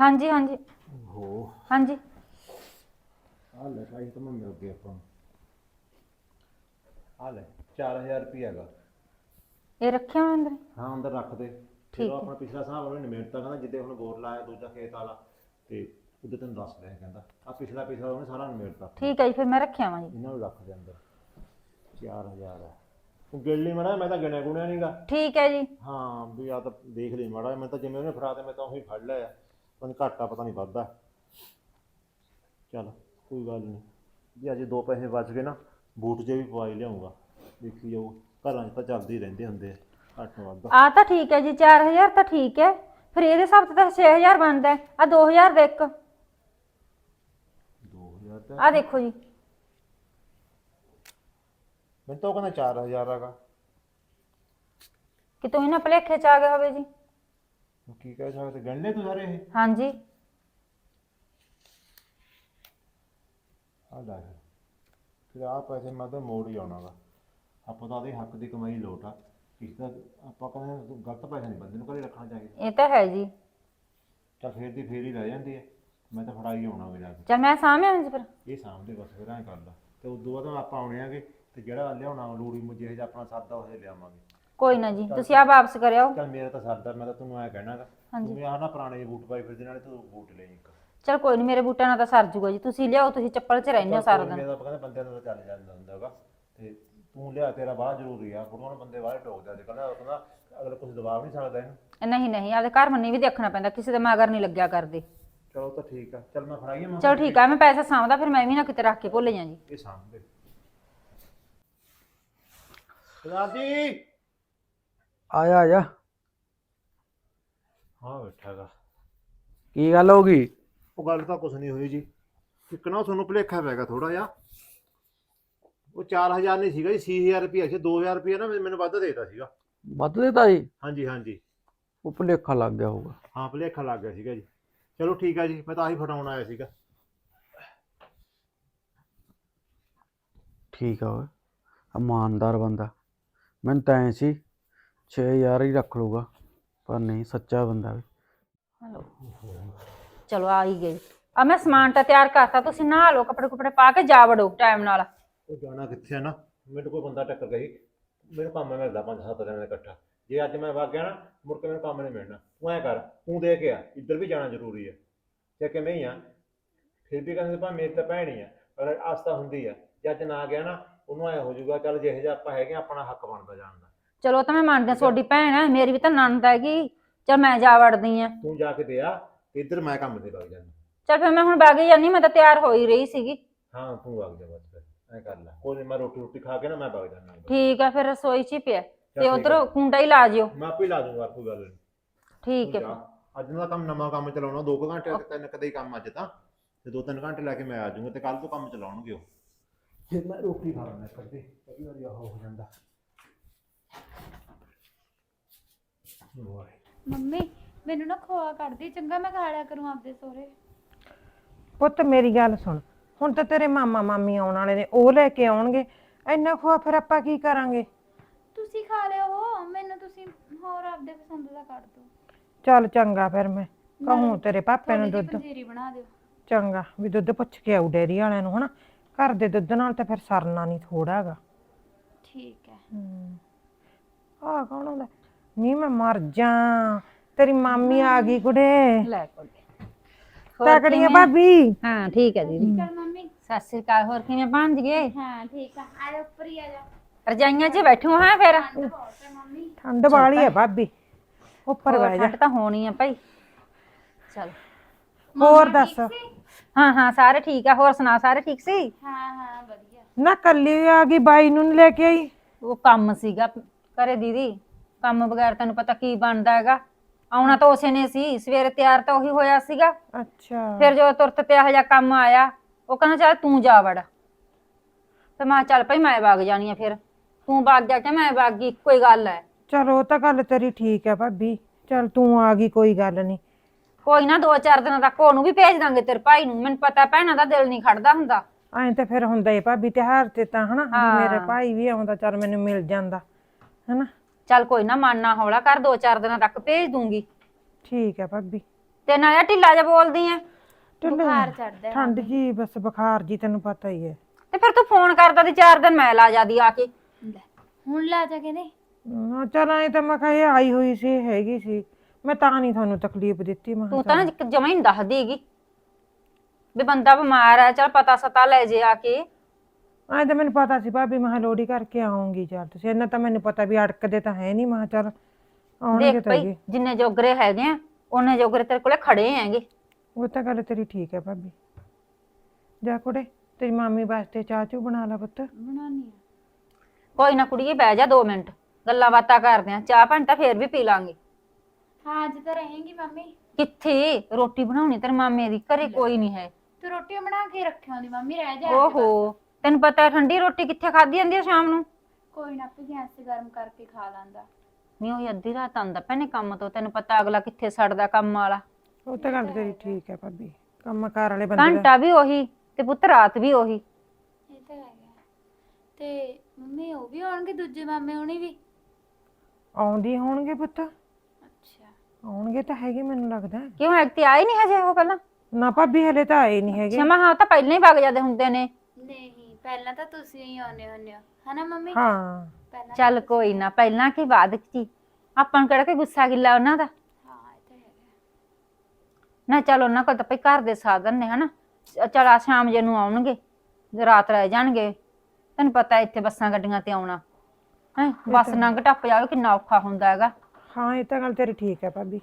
ਹਾਂਜੀ ਹਾਂਜੀ। ਹੋ। ਹਾਂਜੀ। ਆ ਲੈ ਭਾਈ ਤਾਂ ਮੈਂ ਮਿਲ ਗਿਆ ਆਪਾਂ ਨੂੰ। ਆ ਲੈ 4000 ਰੁਪਏ ਹੈਗਾ। ਇਹ ਰੱਖਿਆ ਮੈਂ ਅੰਦਰ? ਹਾਂ ਅੰਦਰ ਰੱਖ ਦੇ। ਜਦੋਂ। ਆਪਣਾ ਪਿਛਲਾ ਸਾਹ ਉਹਨੇ ਨਿਮੇੜਤਾ ਕਹਿੰਦਾ ਜਿੱਦੇ ਹੁਣ ਬੋਰ ਲਾਇਆ ਦੂਜਾ ਖੇਤ ਵਾਲਾ ਤੇ ਉਹਦੇ ਤੈਨੂੰ ਦੱਸ ਰਿਹਾ ਕਹਿੰਦਾ। ਆ ਪਿਛਲਾ ਪਿਛਲਾ ਉਹਨੇ ਸਾਰਾ ਨਿਮੇੜਤਾ। ਠੀਕ ਹੈ ਜੀ ਫਿਰ ਮੈਂ ਰੱਖਿਆ ਵਾਂ ਜੀ। ਇਹਨਾਂ ਨੂੰ ਰੱਖ ਦੇ ਅੰਦਰ। 4000 ਹੈ। ਤੂੰ ਗਿਣ ਲਈ ਮੜਾ ਮੈਂ ਤਾਂ ਗਿਣਿਆ ਗੁਣਿਆ ਨਹੀਂਗਾ ਠੀਕ ਹੈ ਜੀ। ਹਾਂ ਵੀ ਆ ਤਾਂ ਦੇਖ ਲਈ ਮਾੜਾ ਮੈਂ ਤਾਂ ਜਿਵੇਂ ਉਹਨੇ ਫੜਾ ਤੇ ਮੈਂ ਤਾਂ ਉਹੀ ਫੜ ਲਿਆ। ਪਤਾ ਘਾਟਾ ਪਤਾ ਨਹੀਂ ਵੱਧਦਾ। ਚੱਲ ਕੋਈ ਗੱਲ ਨਹੀਂ। ਵੀ ਅੱਜ ਦੋ ਪੈਸੇ ਬਚ ਗਏ ਨਾ ਬੂਟ ਜੇ ਵੀ ਪਵਾਈ ਲਿਆਉਂਗਾ। ਦੇਖੀ ਜਾਊ ਘਰਾਂ 'ਚ ਤਾਂ ਚੱਲਦੇ ਹੀ ਰਹਿੰਦੇ ਹੁੰਦੇ ਆ ਘੱਟ ਵੱਧ। ਆ ਤਾਂ ਠੀਕ ਹੈ ਜੀ 4000 ਤਾਂ ਠੀਕ ਹੈ। ਫਿਰ ਇਹਦੇ ਹਿਸਾਬ ਤੇ ਤਾਂ 6000 ਬਣਦਾ ਆ 2000 ਦਾ ਇੱਕ। 2000 ਤਾਂ ਆ ਦੇਖੋ ਜੀ। ਮੈਂ ਤਾਂ ਉਹ ਕਹਿੰਦਾ 4000 ਹੈਗਾ। ਕਿਤੋਂ ਇਹਨਾਂ ਭਲੇਖੇ ਚ ਆ ਗਿਆ ਹੋਵੇ ਜੀ। ਤੂੰ ਕੀ ਕਹਿ ਸਕਦੇ ਗੰਢੇ ਤੂੰ ਸਾਰੇ ਇਹ। ਹਾਂਜੀ। ਆ ਲੈ। ਫਿਰ। ਫਿਰ ਆ ਪੈਸੇ ਮੈਂ ਤਾਂ ਮੋੜ ਹੀ ਆਉਣਾਗਾ। ਆਪਾਂ ਤਾਂ ਉਹਦੇ ਹੱਕ ਦੀ ਕਮਾਈ ਲੋਟ ਆ। ਕਿਸੇ ਦਾ ਆਪਾਂ ਕਹਿੰਦੇ ਤੂੰ ਗਲਤ ਪੈਸਾ ਨਹੀਂ ਬੰਦੇ ਨੂੰ ਘਰੇ ਰੱਖਣਾ ਚਾਹੀਦਾ। ਇਹ ਤਾਂ ਹੈ ਜੀ। ਚੱਲ ਫੇਰ ਦੀ ਫੇਰ ਹੀ ਰਹਿ ਜਾਂਦੀ ਹੈ। ਮੈਂ ਤਾਂ ਫੜਾਈ ਆਉਣਾ ਵੇ ਜਾ ਕੇ ਚਲ ਮੈਂ ਸਾਹਮਣੇ ਜੀ ਫਿਰ। ਇਹ ਸਾਹਮਣੇ ਬਸ ਫਿਰ ਐਂ ਕਰ ਲਾ। ਤੇ ਉਦੋਂ ਬਾਅਦ ਆਪਾਂ ਆਉਣੇ ਆਗੇ। ਤੇ ਜਿਹੜਾ ਲਿਆਉਣਾ ਲੂੜੀ ਮੁੱਜੇ ਜਿਹਾ ਆਪਣਾ ਸਰਦਾ ਉਹ ਲਿਆਵਾਂਗੇ। ਕੋਈ ਨਾ ਜੀ ਤੁਸੀਂ ਆ ਵਾਪਸ ਕਰਿਓ। ਚੱਲ ਮੇਰਾ ਤਾਂ ਸਰਦਾ ਮੈਂ ਤਾਂ ਤੈਨੂੰ ਐਂ ਕਹਿਣਾਗਾ ਹਾਂਜੀ। ਤੂੰ ਆਹ ਨਾ ਪੁਰਾਣੇ ਜਿਹੇ ਬੂਟ ਪਾਈ ਫਿਰਦੇ ਨਾਲੇ ਤੂੰ ਬੂਟ ਲੈ ਇੱਕ। ਚਲ ਕੋਈ ਨਹੀਂ ਮੇਰੇ ਬੂਟਾਂ ਨਾਲ ਤਾਂ ਸਰ ਜੂਗਾ ਜੀ ਤੁਸੀਂ ਲਿਆਓ ਤੁਸੀਂ ਚੱਪਲ 'ਚ ਰਹਿੰਦੇ ਹੋ ਸਾਰਾ ਦਿਨ। ਮੇਰਾ ਕਹਿੰਦਾ ਬੰਦਿਆਂ ਦਾ ਤਾਂ ਚੱਲ ਜਾਂਦਾ ਹੁੰਦਾਗਾ ਤੇ ਤੂੰ ਲਿਆ ਤੇਰਾ ਬਾਹਰ ਜ਼ਰੂਰੀ ਆ ਫੋਟੋਆਂ ਬੰਦੇ ਬਾਹਰ ਟੋਕਦੇ ਅੱਜ ਕੱਲ੍ਹ ਕਹਿੰਦਾ ਅਗਰ ਕੁਝ ਦਬਾਅ ਨਹੀਂ ਸਕਦਾ ਇਹਨੂੰ। ਨਹੀਂ ਨਹੀਂ ਆਪਦੇ ਘਰ ਮੰਨੀ ਵੀ ਦੇਖਣਾ ਪੈਂਦਾ ਕਿਸੇ ਦੇ ਮਗਰ ਨਹੀਂ ਲੱਗਿਆ ਕਰਦੇ। ਚਲੋ ਤਾਂ ਠੀਕ ਆ ਚੱਲ ਮੈਂ ਫੜਾਈਏ ਮੈਂ ਚਲੋ ਠੀਕ ਆ ਮੈਂ ਪੈਸਾ ਸਾਂਭਦਾ ਫਿਰ ਮੈਂ ਵੀ ਨਾ ਕਿਤੇ ਰੱਖ ਕੇ ਭੁੱਲ ਜਾਂ ਜੀ। ਇਹ ਸਰਦਾਰ ਜੀ ਆ ਜਾ ਆ ਜਾ ਹਾਂ ਬੈਠਾਗਾ ਕੀ ਗੱਲ ਹੋ ਗਈ? ਉਹ ਗੱਲ ਤਾਂ ਕੁਝ ਨਹੀਂ ਹੋਈ ਜੀ। ਇੱਕ ਨਾ ਤੁਹਾਨੂੰ ਭੁਲੇਖਾ ਪੈ ਗਿਆ ਥੋੜਾ ਜਿਹਾ। ਉਹ 4000 ਨਹੀਂ ਸੀਗਾ ਜੀ 6000 ਰੁਪਏ ਸੀ 2000 ਰੁਪਏ ਨਾ ਮੈਨੂੰ ਵੱਧ ਦੇਤਾ ਸੀਗਾ। ਵੱਧ ਦੇਤਾ ਜੀ? ਹਾਂਜੀ ਹਾਂਜੀ। ਉਹ ਭੁਲੇਖਾ ਲੱਗ ਗਿਆ ਹੋਊਗਾ। ਹਾਂ ਭੁਲੇਖਾ ਲੱਗ ਗਿਆ ਸੀਗਾ ਜੀ। ਚਲੋ ਠੀਕ ਆ ਜੀ ਮੈਂ ਤਾਂ ਆਹੀ ਫਟਾਉਣ ਆਇਆ ਸੀਗਾ। ਠੀਕ ਆ ਓਏ। ਇਮਾਨਦਾਰ ਬੰਦਾ। ਮੈਨੂੰ ਤਾਂ ਐ ਸੀ 6000 ਹੀ ਰੱਖ ਲੂਗਾ ਪਰ ਨਹੀਂ ਸੱਚਾ ਬੰਦਾ ਵੀ। ਹਲੋ। ਚਲੋ ਆ ਹੀ ਗਏ। ਆ ਮੈਂ ਸਮਾਨ ਤਾਂ ਤਿਆਰ ਕਰਤਾ ਤੁਸੀਂ ਨਹਾ ਲਓ ਕੱਪੜੇ ਕੁਪੜੇ ਪਾ ਕੇ ਜਾ ਵੜੋ ਟਾਈਮ ਨਾਲ। ਉਹ ਜਾਣਾ ਕਿੱਥੇ ਆ ਨਾ? ਮੈਨੂੰ ਕੋਈ ਬੰਦਾ ਟੱਕਰ ਗਈ ਮੈਨੂੰ ਕੰਮ ਮਿਲਦਾ ਪੰਜ ਸੱਤ ਦਿਨਾਂ ਦਾ ਇਕੱਠਾ। ਜੇ ਅੱਜ ਮੈਂ ਵਗ ਗਿਆ ਨਾ ਮੁੜ ਕੇ ਮੈਨੂੰ ਕੰਮ ਨਹੀਂ ਮਿਲਣਾ। ਤੂੰ ਐ ਕਰ ਤੂੰ ਦੇ ਕੇ ਆ ਇੱਧਰ ਵੀ ਜਾਣਾ ਜ਼ਰੂਰੀ ਆ। ਜੇ ਕਿਵੇਂ ਹੀ ਆ ਫਿਰ ਵੀ ਕਹਿੰਦੇ ਭਾਵੇਂ ਮੇਰੀ ਤਾਂ ਭੈਣ ਹੀ ਆ ਪਰ ਆਸਤਾ ਹੁੰਦੀ ਆ। ਜੇ ਅੱਜ ਨਾ ਗਿਆ ਨਾ ਉਹਨੂੰ ਐ ਹੋ ਜਾਊਗਾ ਚੱਲ ਜਿਹੇ ਜਿਹਾ ਆਪਾਂ ਹੈਗੇ ਆ, ਆਪਣਾ ਹੱਕ ਬਣਦਾ ਜਾਣ ਦਾ। ਚਲੋ ਤਾਂ ਮੈਂ ਮੰਨਦੀ ਹਾਂ ਤੁਹਾਡੀ ਭੈਣ ਹੈ ਮੇਰੀ ਵੀ ਤਾਂ ਨਣਦ ਹੈਗੀ। ਚਲ ਮੈਂ ਜਾ ਵੜਦੀ ਆ ਤੂੰ ਜਾ ਕੇ ਦੇ ਆ ਇੱਧਰ ਮੈਂ ਕੰਮ ਤੇ ਵਗ ਜਾਣਾ ਚਲ ਫਿਰ ਮੈਂ ਹੁਣ ਬਾਗੀ ਜਾਨੀ ਮੈਂ ਤਾਂ ਤਿਆਰ ਹੋ ਹੀ ਰਹੀ ਸੀਗੀ। ਹਾਂ ਤੂੰ ਵਗ ਜਾ ਬਸ ਫਿਰ ਐ ਕਰ ਲੈ। ਕੋਈ ਨੀ, ਮੈਂ ਰੋਟੀ ਰੋਟੀ ਖਾ ਕੇ ਨਾ ਮੈਂ ਵਗ ਜਾਣਾ ਠੀਕ ਆ ਫਿਰ ਰਸੋਈ 'ਚ ਹੀ ਪਿਆ। ਤੇ ਉਧਰ ਕੁੰਡਾ ਹੀ ਲਾ ਜਿਓ। ਮੈਂ ਆਪੇ ਲਾ ਦੂੰਗਾ ਕੋਈ ਗੱਲ ਨਹੀਂ ਠੀਕ ਹੈ। ਜਾ। ਅੱਜ ਦਾ ਕੰਮ ਨਵਾਂ ਕੰਮ ਚਲਾਉਣਾ 2 ਘੰਟੇ ਤੇ ਤਿੰਨ ਕਦੇ ਹੀ ਕੰਮ ਅੱਜ ਤਾਂ। ਤੇ 2-3 ਘੰਟੇ ਲੈ ਕੇ ਮੈਂ ਆ ਜਾਊਂਗਾ ਤੇ ਕੱਲ ਤੋਂ ਕੰਮ ਚਲਾਉਣਗੇ ਉਹ। ਫਿਰ ਮੈਂ ਰੋਟੀ ਖਾ ਲੈਣਾ ਕਰਦੇ ਕਈ ਵਾਰੀ ਆਹ ਹੋ ਜਾਂਦਾ। ਵਾਹ ਮੰਮੀ ਮੈਨੂੰ ਨਾ ਖੋਆ ਕੱਢਦੀ ਚੰਗਾ ਮੈਂ ਖਾ ਲਿਆ ਕਰੂੰ ਆਪਦੇ ਸੋਹਰੇ। ਪੁੱਤ ਮੇਰੀ ਗੱਲ ਸੁਣ। ਹੁਣ ਤਾਂ ਤੇਰੇ ਮਾਮਾ ਮਾਮੀ ਆਉਣ ਵਾਲੇ ਨੇ ਉਹ ਲੈ ਕੇ ਆਉਣਗੇ। ਇੰਨਾ ਖੋਆ ਫਿਰ ਆਪਾਂ ਕੀ ਕਰਾਂਗੇ? ਤੁਸੀਂ ਖਾ ਲਿਓ ਉਹ ਮੈਨੂੰ ਤੁਸੀਂ ਹੋਰ ਆਪਦੇ ਪਸੰਦ ਦਾ ਕੱਢ ਦਿਓ। ਚੱਲ ਚੰਗਾ ਫਿਰ ਮੈਂ ਕਹੂੰ ਤੇਰੇ ਪਾਪੇ ਨੂੰ ਜਿਹੀ ਦੁੱਧ। ਪੰਜੀਰੀ ਬਣਾ ਦਿਓ। ਚੰਗਾ ਵੀ ਦੁੱਧ ਪੁੱਛ ਕੇ ਆਊ ਡੇਰੀ ਵਾਲਿਆਂ ਨੂੰ ਹਨਾ? ਘਰ ਦੇ ਦੁੱਧ ਨਾਲ ਤਾਂ ਫਿਰ ਸਰਨਾ ਨਹੀਂ ਥੋੜਾ ਹੈਗਾ। ਠੀਕ ਹੈ। ਆਹ ਕੌਣ ਆਉਂਦਾ? ਨਹੀਂ ਮੈਂ ਮਰ ਜਾ। ਤੇਰੀ ਮਾਮੀ ਆ ਗਈ ਕੁੜੇ। ਲੈ ਕੋਲ ਤਕੜੀਆਂ ਭਾਬੀ। ਹਾਂ ਠੀਕ ਹੈ ਦੀਦੀ। ਚਲ ਮੰਮੀ। ਸਤਿ ਸ੍ਰੀ ਅਕਾਲ ਹੋਰ ਕਿਵੇਂ ਪਹੁੰਚ ਗਏ? ਹਾਂ ਠੀਕ ਆ। ਆ ਜਾ ਉੱਪਰ ਹੀ ਆ ਜਾ। ਰਜਾਈਆਂ 'ਚ ਬੈਠੂ ਹਾਂ ਫਿਰ? ਬਹੁਤ ਹੈ ਮੰਮੀ। ਠੰਡ ਵਾਲੀ ਹੈ ਭਾਬੀ। ਉੱਪਰ ਬਹਿ ਜਾ। ਠੰਡ ਤਾਂ ਹੋਣੀ ਆ ਭਾਈ। ਚਲ। ਹੋਰ ਦੱਸ। ਹਾਂ ਹਾਂ ਸਾਰੇ ਠੀਕ ਆ ਹੋਰ ਸੁਣਾ ਸਾਰੇ ਠੀਕ ਸੀ? ਹਾਂ ਹਾਂ ਵਧੀਆ। ਨਾ ਕੱਲੀ ਆ ਗਈ ਬਾਈ ਨੂੰ ਨੀ ਲੈ ਕੇ ਆਈ? ਉਹ ਕੰਮ ਸੀਗਾ ਕਰੇ ਦੀਦੀ ਕੰਮ ਬਗੈਰ ਤੈਨੂੰ ਪਤਾ ਕੀ ਬਣਦਾ ਹੈਗਾ। ਆਉਣਾ ਤਾਂ ਉਸੇ ਨੇ ਸੀ ਸਵੇਰੇ ਤਿਆਰ ਤਾਂ ਉਹੀ ਹੋਇਆ ਸੀਗਾ। ਅੱਛਾ। ਫਿਰ ਜਦੋਂ ਤੁਰਤ ਤੇ ਇਹੋ ਜਿਹਾ ਕੰਮ ਆਇਆ ਉਹ ਕਹਿੰਦਾ ਚੱਲ ਤੂੰ ਜਾ ਵੜ। ਤੇ ਮੈਂ ਕਿਹਾ ਚੱਲ ਭਾਈ ਮੈਂ ਵਗ ਜਾਣੀ ਆ ਫਿਰ। ਤੂੰ ਵਗ ਗਿਆ ਕਿ ਮੈਂ ਵਗ ਗਈ ਇੱਕੋ ਹੀ ਗੱਲ ਹੈ। ਚਲੋ ਉਹ ਤਾਂ ਗੱਲ ਤੇਰੀ ਠੀਕ ਹੈ ਭਾਬੀ। ਚਲ ਤੂੰ ਆ ਗਈ ਕੋਈ ਗੱਲ ਨਹੀਂ ਕੋਈ ਨਾ ਦੋ ਚਾਰ ਦਿਨਾਂ ਤੱਕ ਉਹਨੂੰ ਵੀ ਭੇਜ ਦਾਂਗੇ ਤੇਰੇ ਭਾਈ ਨੂੰ। ਮੈਨੂੰ ਪਤਾ ਭੈਣਾਂ ਦਾ ਦਿਲ ਨਹੀਂ ਖੜਦਾ ਹੁੰਦਾ। ਐਂ ਤਾਂ ਫਿਰ ਹੁੰਦਾ ਏ ਭਾਬੀ ਤਿਉਹਾਰ ਤੇ ਤਾਂ ਹਨਾ ਵੀ ਹਾਂ। ਮੇਰੇ ਭਾਈ ਵੀ ਆਉਂਦਾ ਚੱਲ ਮੈਨੂੰ ਮਿਲ ਜਾਂਦਾ ਹਨਾ? ਚੱਲ ਕੋਈ ਨਾ ਮਨ ਨਾ ਹੌਲਾ ਕਰ ਦੋ ਚਾਰ ਦਿਨਾਂ ਤੱਕ ਭੇਜ ਦੂੰਗੀ। ਠੀਕ ਹੈ ਭਾਬੀ। ਤੇ ਨਾਲੇ ਢਿੱਲਾ ਜਿਹਾ ਬੋਲਦੀ ਐ। ਢਿੱਲੇ- ਬੁਖਾਰ ਚੜਦਾ ਹੈ ਠੰਡ ਜੀ ਬਸ ਬੁਖਾਰ ਜੀ ਤੈਨੂੰ ਪਤਾ ਹੀ ਹੈ ਤੇ ਫਿਰ ਤੂੰ ਫੋਨ ਕਰਦਾ ਤੇ ਚਾਰ ਦਿਨ ਮੈਂ ਲਾ ਜਾਦੀ ਆ ਕੇ। ਲੈ ਹੁਣ ਲਾ ਜਾ ਕਹਿੰਦੇ ਹਾਂ ਚਲ ਐਂ ਤਾਂ ਮੈਂ ਕਿਹਾ ਇਹ ਆਈ ਹੋਈ ਸੀ ਹੈਗੀ ਸੀ। ਮੈਂ ਤਾਂ ਨਹੀਂ ਤੁਹਾਨੂੰ ਤਕਲੀਫ ਦਿੱਤੀ ਮੈਂ ਤੂੰ ਤਾਂ ਨਾ ਜਮਾ ਹੀ ਨੀ ਦੱਸਦੀ ਹੈਗੀ ਵੀ ਬੰਦਾ ਬਿਮਾਰ ਹੈ ਚੱਲ ਪਤਾ ਸਤਾ ਲੈ ਜੇ ਆ ਕੇ। ਐਂ ਤਾਂ ਮੈਨੂੰ ਪਤਾ ਸੀ ਭਾਬੀ ਮੈਂ ਕਿਹਾ ਲੋੜੀ ਕਰਕੇ ਆਉਂਗੀ ਚੱਲ ਤੁਸੀਂ ਇਹਨਾਂ ਤਾਂ ਮੈਨੂੰ ਪਤਾ ਵੀ ਅੜਕਦੇ ਤਾਂ ਹੈ ਨਹੀਂ ਮੈਂ ਕਿਹਾ ਚੱਲ ਆਉਣਗੇ ਦੇਖ ਤਾਂ ਭਈ ਜੀ। ਜਿੰਨੇ ਜੋਗਰੇ ਹੈਗੇ ਆ ਉਹਨੇ ਜੋਗਰੇ ਤੇਰੇ ਕੋਲੇ ਖੜੇ ਹੈਗੇ। ਉਹ ਤਾਂ ਗੱਲ ਤੇਰੀ ਠੀਕ ਹੈ ਭਾਬੀ। ਜਾ ਕੁੜੇ ਤੇਰੀ ਮਾਮੀ ਵਾਸਤੇ ਚਾਹ ਚੂ ਬਣਾ ਲਾ ਪੁੱਤ। ਆ ਕੋਈ ਨਾ ਕੁੜੀਏ ਬਹਿ ਜਾ 2 ਮਿੰਟ ਗੱਲਾਂ ਬਾਤਾਂ ਕਰਦੇ ਆ ਚਾਹ ਪਾਣੀ ਤਾਂ ਫੇਰ ਵੀ ਪੀ ਲਾਂਗੇ। ਹਾਂ ਅੱਜ ਤਾਂ ਰਹੇਂਗੀ ਮੰਮੀ। ਕਿੱਥੇ? ਰੋਟੀ ਬਣਾਉਣੀ ਤੇਰੇ ਮਾਮੇ ਦੀ ਘਰੇ ਕੋਈ ਨਹੀਂ ਹੈ। ਤੂੰ ਰੋਟੀ ਬਣਾ ਕੇ ਰੱਖਿਆ ਹੁੰਦੀ ਮੰਮੀ ਰਹਿ ਜਾ ਓਹੋ ਤੈਨੂੰ ਪਤਾ ਹੈ ਠੰਡੀ ਰੋਟੀ ਕਿੱਥੇ ਖਾਧੀ ਜਾਂਦੀ ਹੈ ਸ਼ਾਮ ਨੂੰ? ਕੋਈ ਨਾ ਆਪੇ ਗੈਸ ਤੇ ਗਰਮ ਕਰਕੇ ਖਾ ਲਾਂਦਾ। ਨਹੀਂ ਉਹ ਅੱਧੀ ਰਾਤ ਆਉਂਦਾ ਭੈਣੇ ਕੰਮ ਤੋਂ ਤੈਨੂੰ ਪਤਾ ਅਗਲਾ ਕਿੱਥੇ ਸੜਦਾ ਕੰਮ ਵਾਲਾ। ਉਹ ਤਾਂ ਗੱਲ ਤੇਰੀ ਠੀਕ ਹੈ ਭਾਬੀ ਕੰਮਕਾਰ ਵਾਲੇ ਬੰਦੇ ਦਾ। ਘੰਟਾ ਵੀ ਉਹੀ ਤੇ ਪੁੱਤ ਰਾਤ ਵੀ ਉਹੀ। ਇਹ ਤਾਂ ਹੈਗਾ। ਤੇ ਮੰਮੀ ਉਹ ਵੀ ਆਉਣਗੇ ਦੂਜੇ ਮਾਮੇ ਹੁਣੀ ਵੀ? ਆਉਂਦੀ ਹੋਣਗੇ ਪੁੱਤ। ਆਉਣਗੇ ਤਾਂ ਹੈਗੇ ਮੈਨੂੰ ਲੱਗਦਾ। ਕਿਉਂ ਐਕਤੀ ਆਈ ਨਹੀਂ ਹਜੇ ਉਹ ਪਹਿਲਾਂ? ਨਾ ਭਾਬੀ ਹਲੇ ਤਾਂ ਆਏ ਨਹੀਂ ਹੈਗੇ। ਸ਼ਮਾ ਹਾਂ ਤਾਂ ਪਹਿਲਾਂ ਹੀ ਵਗ ਜਾਂਦੇ ਹੁੰਦੇ ਨੇ। ਨਹੀਂ ਪਹਿਲਾਂ ਤਾਂ ਤੁਸੀਂ ਹੀ ਆਉਨੇ ਹੁੰਨੇ ਹੋ। ਹਨਾ ਮੰਮੀ? ਹਾਂ। ਪਹਿਲਾਂ ਚੱਲ ਕੋਈ ਨਾ ਪਹਿਲਾਂ ਕੀ ਬਾਅਦ ਕੀ ਆਪਾਂ ਨੂੰ ਕਿਹੜਾ ਕੋਈ ਗੁੱਸਾ ਗਿੱਲਾ ਉਹਨਾਂ ਦਾ? ਹਾਂ ਇਹ ਤਾਂ ਹੈਗਾ। ਨਾ ਚੱਲ ਉਹਨਾਂ ਕੋਲ ਤਾਂ ਭਈ ਘਰ ਦੇ ਸਾਧਨ ਨੇ ਹਨਾ? ਚਲ ਆ ਸ਼ਾਮ ਜੇ ਨੂੰ ਆਉਣਗੇ ਰਾਤ ਰਹਿ ਜਾਣਗੇ। ਤੈਨੂੰ ਪਤਾ ਇੱਥੇ ਬੱਸਾਂ ਗੱਡੀਆਂ ਤੇ ਆਉਣਾ। ਹੈ ਬੱਸ ਨੰਗ ਟੱਪ ਜਾਵੇ ਕਿੰਨਾ ਔਖਾ ਹੁੰਦਾ ਹੈਗਾ। ਹਾਂ ਇਹ ਤਾਂ ਗੱਲ ਤੇਰੀ ਠੀਕ ਹੈ ਭਾਬੀ।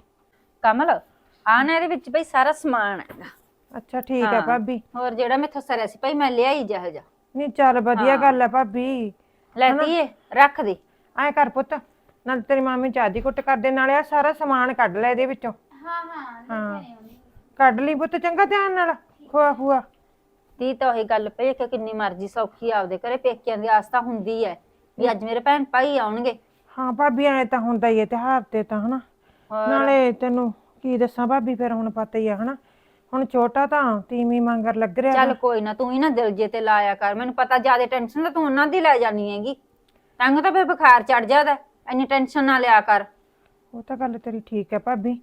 ਕਮਲ ਆ ਨਾ ਇਹਦੇ ਵਿੱਚ ਭਈ ਸਾਰਾ ਸਮਾਨ ਹੈਗਾ ਅੱਛਾ ਠੀਕ ਹੈ ਹਾਂ। ਭਾਬੀ। ਹੋਰ ਜਿਹੜਾ ਮੈਥੋਂ ਸਰਿਆ ਸੀ ਭਈ ਮੈਂ ਲਿਆਈ ਜਹ ਜਾ। ਨਹੀਂ ਚੱਲ ਵਧੀਆ ਗੱਲ ਹੈ ਭਾਬੀ। ਲੈ ਧੀਏ ਰੱਖ ਦੇ। ਐ ਕਰ ਪੁੱਤ ਨਾਲ ਤੇਰੀ ਮਾਮੀ ਚਾਹ ਦੀ ਕੁੱਟ ਕਰਦੇ ਨਾਲੇ ਆ ਸਾਰਾ ਸਮਾਨ ਕੱਢ ਲੈ ਇਹਦੇ ਵਿੱਚੋਂ। ਹਾਂ ਹਾਂ ਕੱਢ ਲਈ ਪੁੱਤ ਚੰਗਾ ਧਿਆਨ ਨਾਲ ਖੋਆ ਖੂਆ। ਤੀ ਤਾਂ ਉਹੀ ਗੱਲ ਪਈ ਕਿ ਕਿੰਨੀ ਮਰਜ਼ੀ ਸੌਖੀ ਆਪਦੇ ਘਰੇ ਪੇਕਿਆਂ ਦੀ ਆਸ ਤਾਂ ਹੁੰਦੀ ਹੈ। ਵੀ ਅੱਜ ਮੇਰੇ ਭੈਣ ਭਾਈ ਆਉਣਗੇ ਹਾਂ ਭਾਬੀ ਐ ਤਾਂ ਹੁੰਦਾ ਹੀ ਹੈ ਤਿਉਹਾਰ ਤੇ ਤਾਂ ਹਨਾ? ਨਾਲੇ ਤੈਨੂੰ ਕੀ ਦੱਸਾਂ ਭਾਬੀ ਫਿਰ ਹੁਣ ਪਤਾ ਹੀ ਆ ਹਨਾ? ਹੁਣ ਛੋਟਾ ਤਾਂ ਤੀਵੀਂ ਮੰਗਰ ਲੱਗ ਰਿਹਾ ਚੱਲ। ਕੋਈ ਨਾ ਤੂੰ ਹੀ ਨਾ ਦਿਲ ਜੇ ਤੇ ਲਾਇਆ ਕਰ। ਮੈਨੂੰ ਪਤਾ ਜ਼ਿਆਦਾ ਟੈਨਸ਼ਨ ਤਾਂ ਤੂੰ ਉਹਨਾਂ ਦੀ ਲੈ ਜਾਨੀ ਹੈਗੀ। ਤੰਗ ਤਾਂ ਫਿਰ ਬੁਖਾਰ ਚੜ ਜਾਂਦਾ ਇੰਨੀ ਟੈਨਸ਼ਨ ਨਾ ਲਿਆ ਕਰ। ਉਹ ਤਾਂ ਗੱਲ ਤੇਰੀ ਠੀਕ ਹੈ ਭਾਬੀ।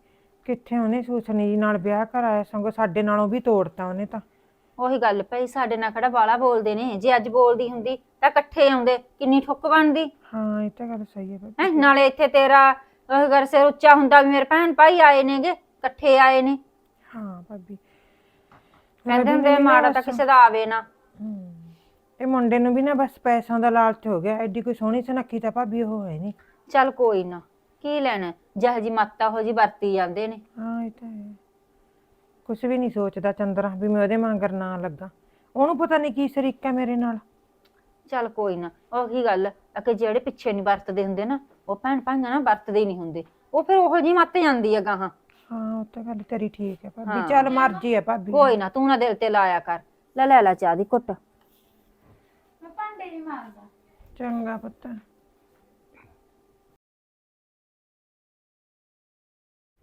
ਕਿੱਥੇ ਉਹਨੇ ਸੂਸਨੀ ਜੀ ਨਾਲ ਵਿਆਹ ਕਰਾਇਆ ਸੰਗੋ ਸਾਡੇ ਨਾਲੋਂ ਵੀ ਤੋੜਤਾ ਉਹਨੇ ਤਾਂ। ਉਹੀ ਗੱਲ ਪਈ ਸਾਡੇ ਨਾਲ ਕਿਹੜਾ ਬਾਲਾ ਬੋਲਦੇ ਨੇ ਜੇ ਅੱਜ ਬੋਲਦੀ ਹੁੰਦੀ ਤਾਂ ਇਕੱਠੇ ਆਉਂਦੇ ਕਿੰਨੀ ਠੁੱਕ ਬਣਦੀ। ਹਾਂ ਇਹ ਤਾਂ ਗੱਲ ਸਹੀ ਹੈ ਭਾਬੀ। ਹੈ ਨਾਲੇ ਇੱਥੇ ਤੇਰਾ ਉਹ ਘਰ ਸਿਰ ਉੱਚਾ ਹੁੰਦਾ ਵੀ ਮੇਰੇ ਭੈਣ ਭਾਈ ਆਏ ਨੇਗੇ ਇਕੱਠੇ ਆਏ ਨੇ। ਹਾਂ ਭਾਬੀ। ਕਹਿੰਦੇ ਹੁੰਦੇ ਮਾੜਾ ਤਾਂ ਕਿਸੇ ਦਾ ਆਵੇ ਨਾ। ਹਮ, ਇਹ ਮੁੰਡੇ ਨੂੰ ਵੀ ਨਾ ਬਸ ਪੈਸਿਆਂ ਦਾ ਲਾਲਚ ਹੋ ਗਿਆ ਐਡੀ ਕੋਈ ਸੋਹਣੀ ਸੁਨੱਖੀ ਤਾਂ ਭਾਬੀ ਉਹ ਹੈ ਨਹੀਂ। ਚੱਲ ਕੋਈ ਨਾ ਕੀ ਲੈਣਾ ਜਿਹੋ ਜੀ ਮੱਤਾ ਹੋ ਜੀ ਵਰਤੀ ਜਾਂਦੇ ਨੇ। ਹਾਂ ਇਹ ਤਾਂ ਹੈ। ਕੁਝ ਵੀ ਨਹੀਂ ਸੋਚਦਾ ਚੰਦਰਾ ਵੀ ਮੈਂ ਉਹਦੇ ਮੰਗਰ ਨਾ ਲੱਗਾ। ਉਹਨੂੰ ਪਤਾ ਨਹੀਂ ਕੀ ਸਰੀਕਾ ਮੇਰੇ ਨਾਲ। ਚੱਲ ਕੋਈ ਨਾ ਉਹੀ ਗੱਲ ਆ ਕਿ ਜਿਹੜੇ ਪਿੱਛੇ ਨਹੀਂ ਵਰਤਦੇ ਹੁੰਦੇ ਨਾ ਉਹ ਭੈਣ ਭਾਈਆਂ ਨਾਲ ਵਰਤਦੇ ਹੀ ਨਹੀਂ ਹੁੰਦੇ। ਉਹ ਫਿਰ ਉਹੋ ਜੀ ਮੱਤ ਜਾਂਦੀ ਆ ਗਾਹਾਂ। ਹਾਂ ਉਹ ਤਾਂ ਗੱਲ ਤੇਰੀ ਠੀਕ ਹੈ ਭਾਬੀ। ਚੱਲ ਮਰਜ਼ੀ ਹੈ ਭਾਬੀ। ਕੋਈ ਨਾ ਤੂੰ ਨਾ ਦਿਲ ਤੇ ਲਾਇਆ ਕਰ। ਲੈ ਲੈ ਲੈ ਚਾਹ ਦੀ ਘੁੱਟ। ਮੈਂ ਭਾਂਡੇ ਵੀ ਮਾਰਦਾ ਚੰਗਾ ਪੁੱਤ।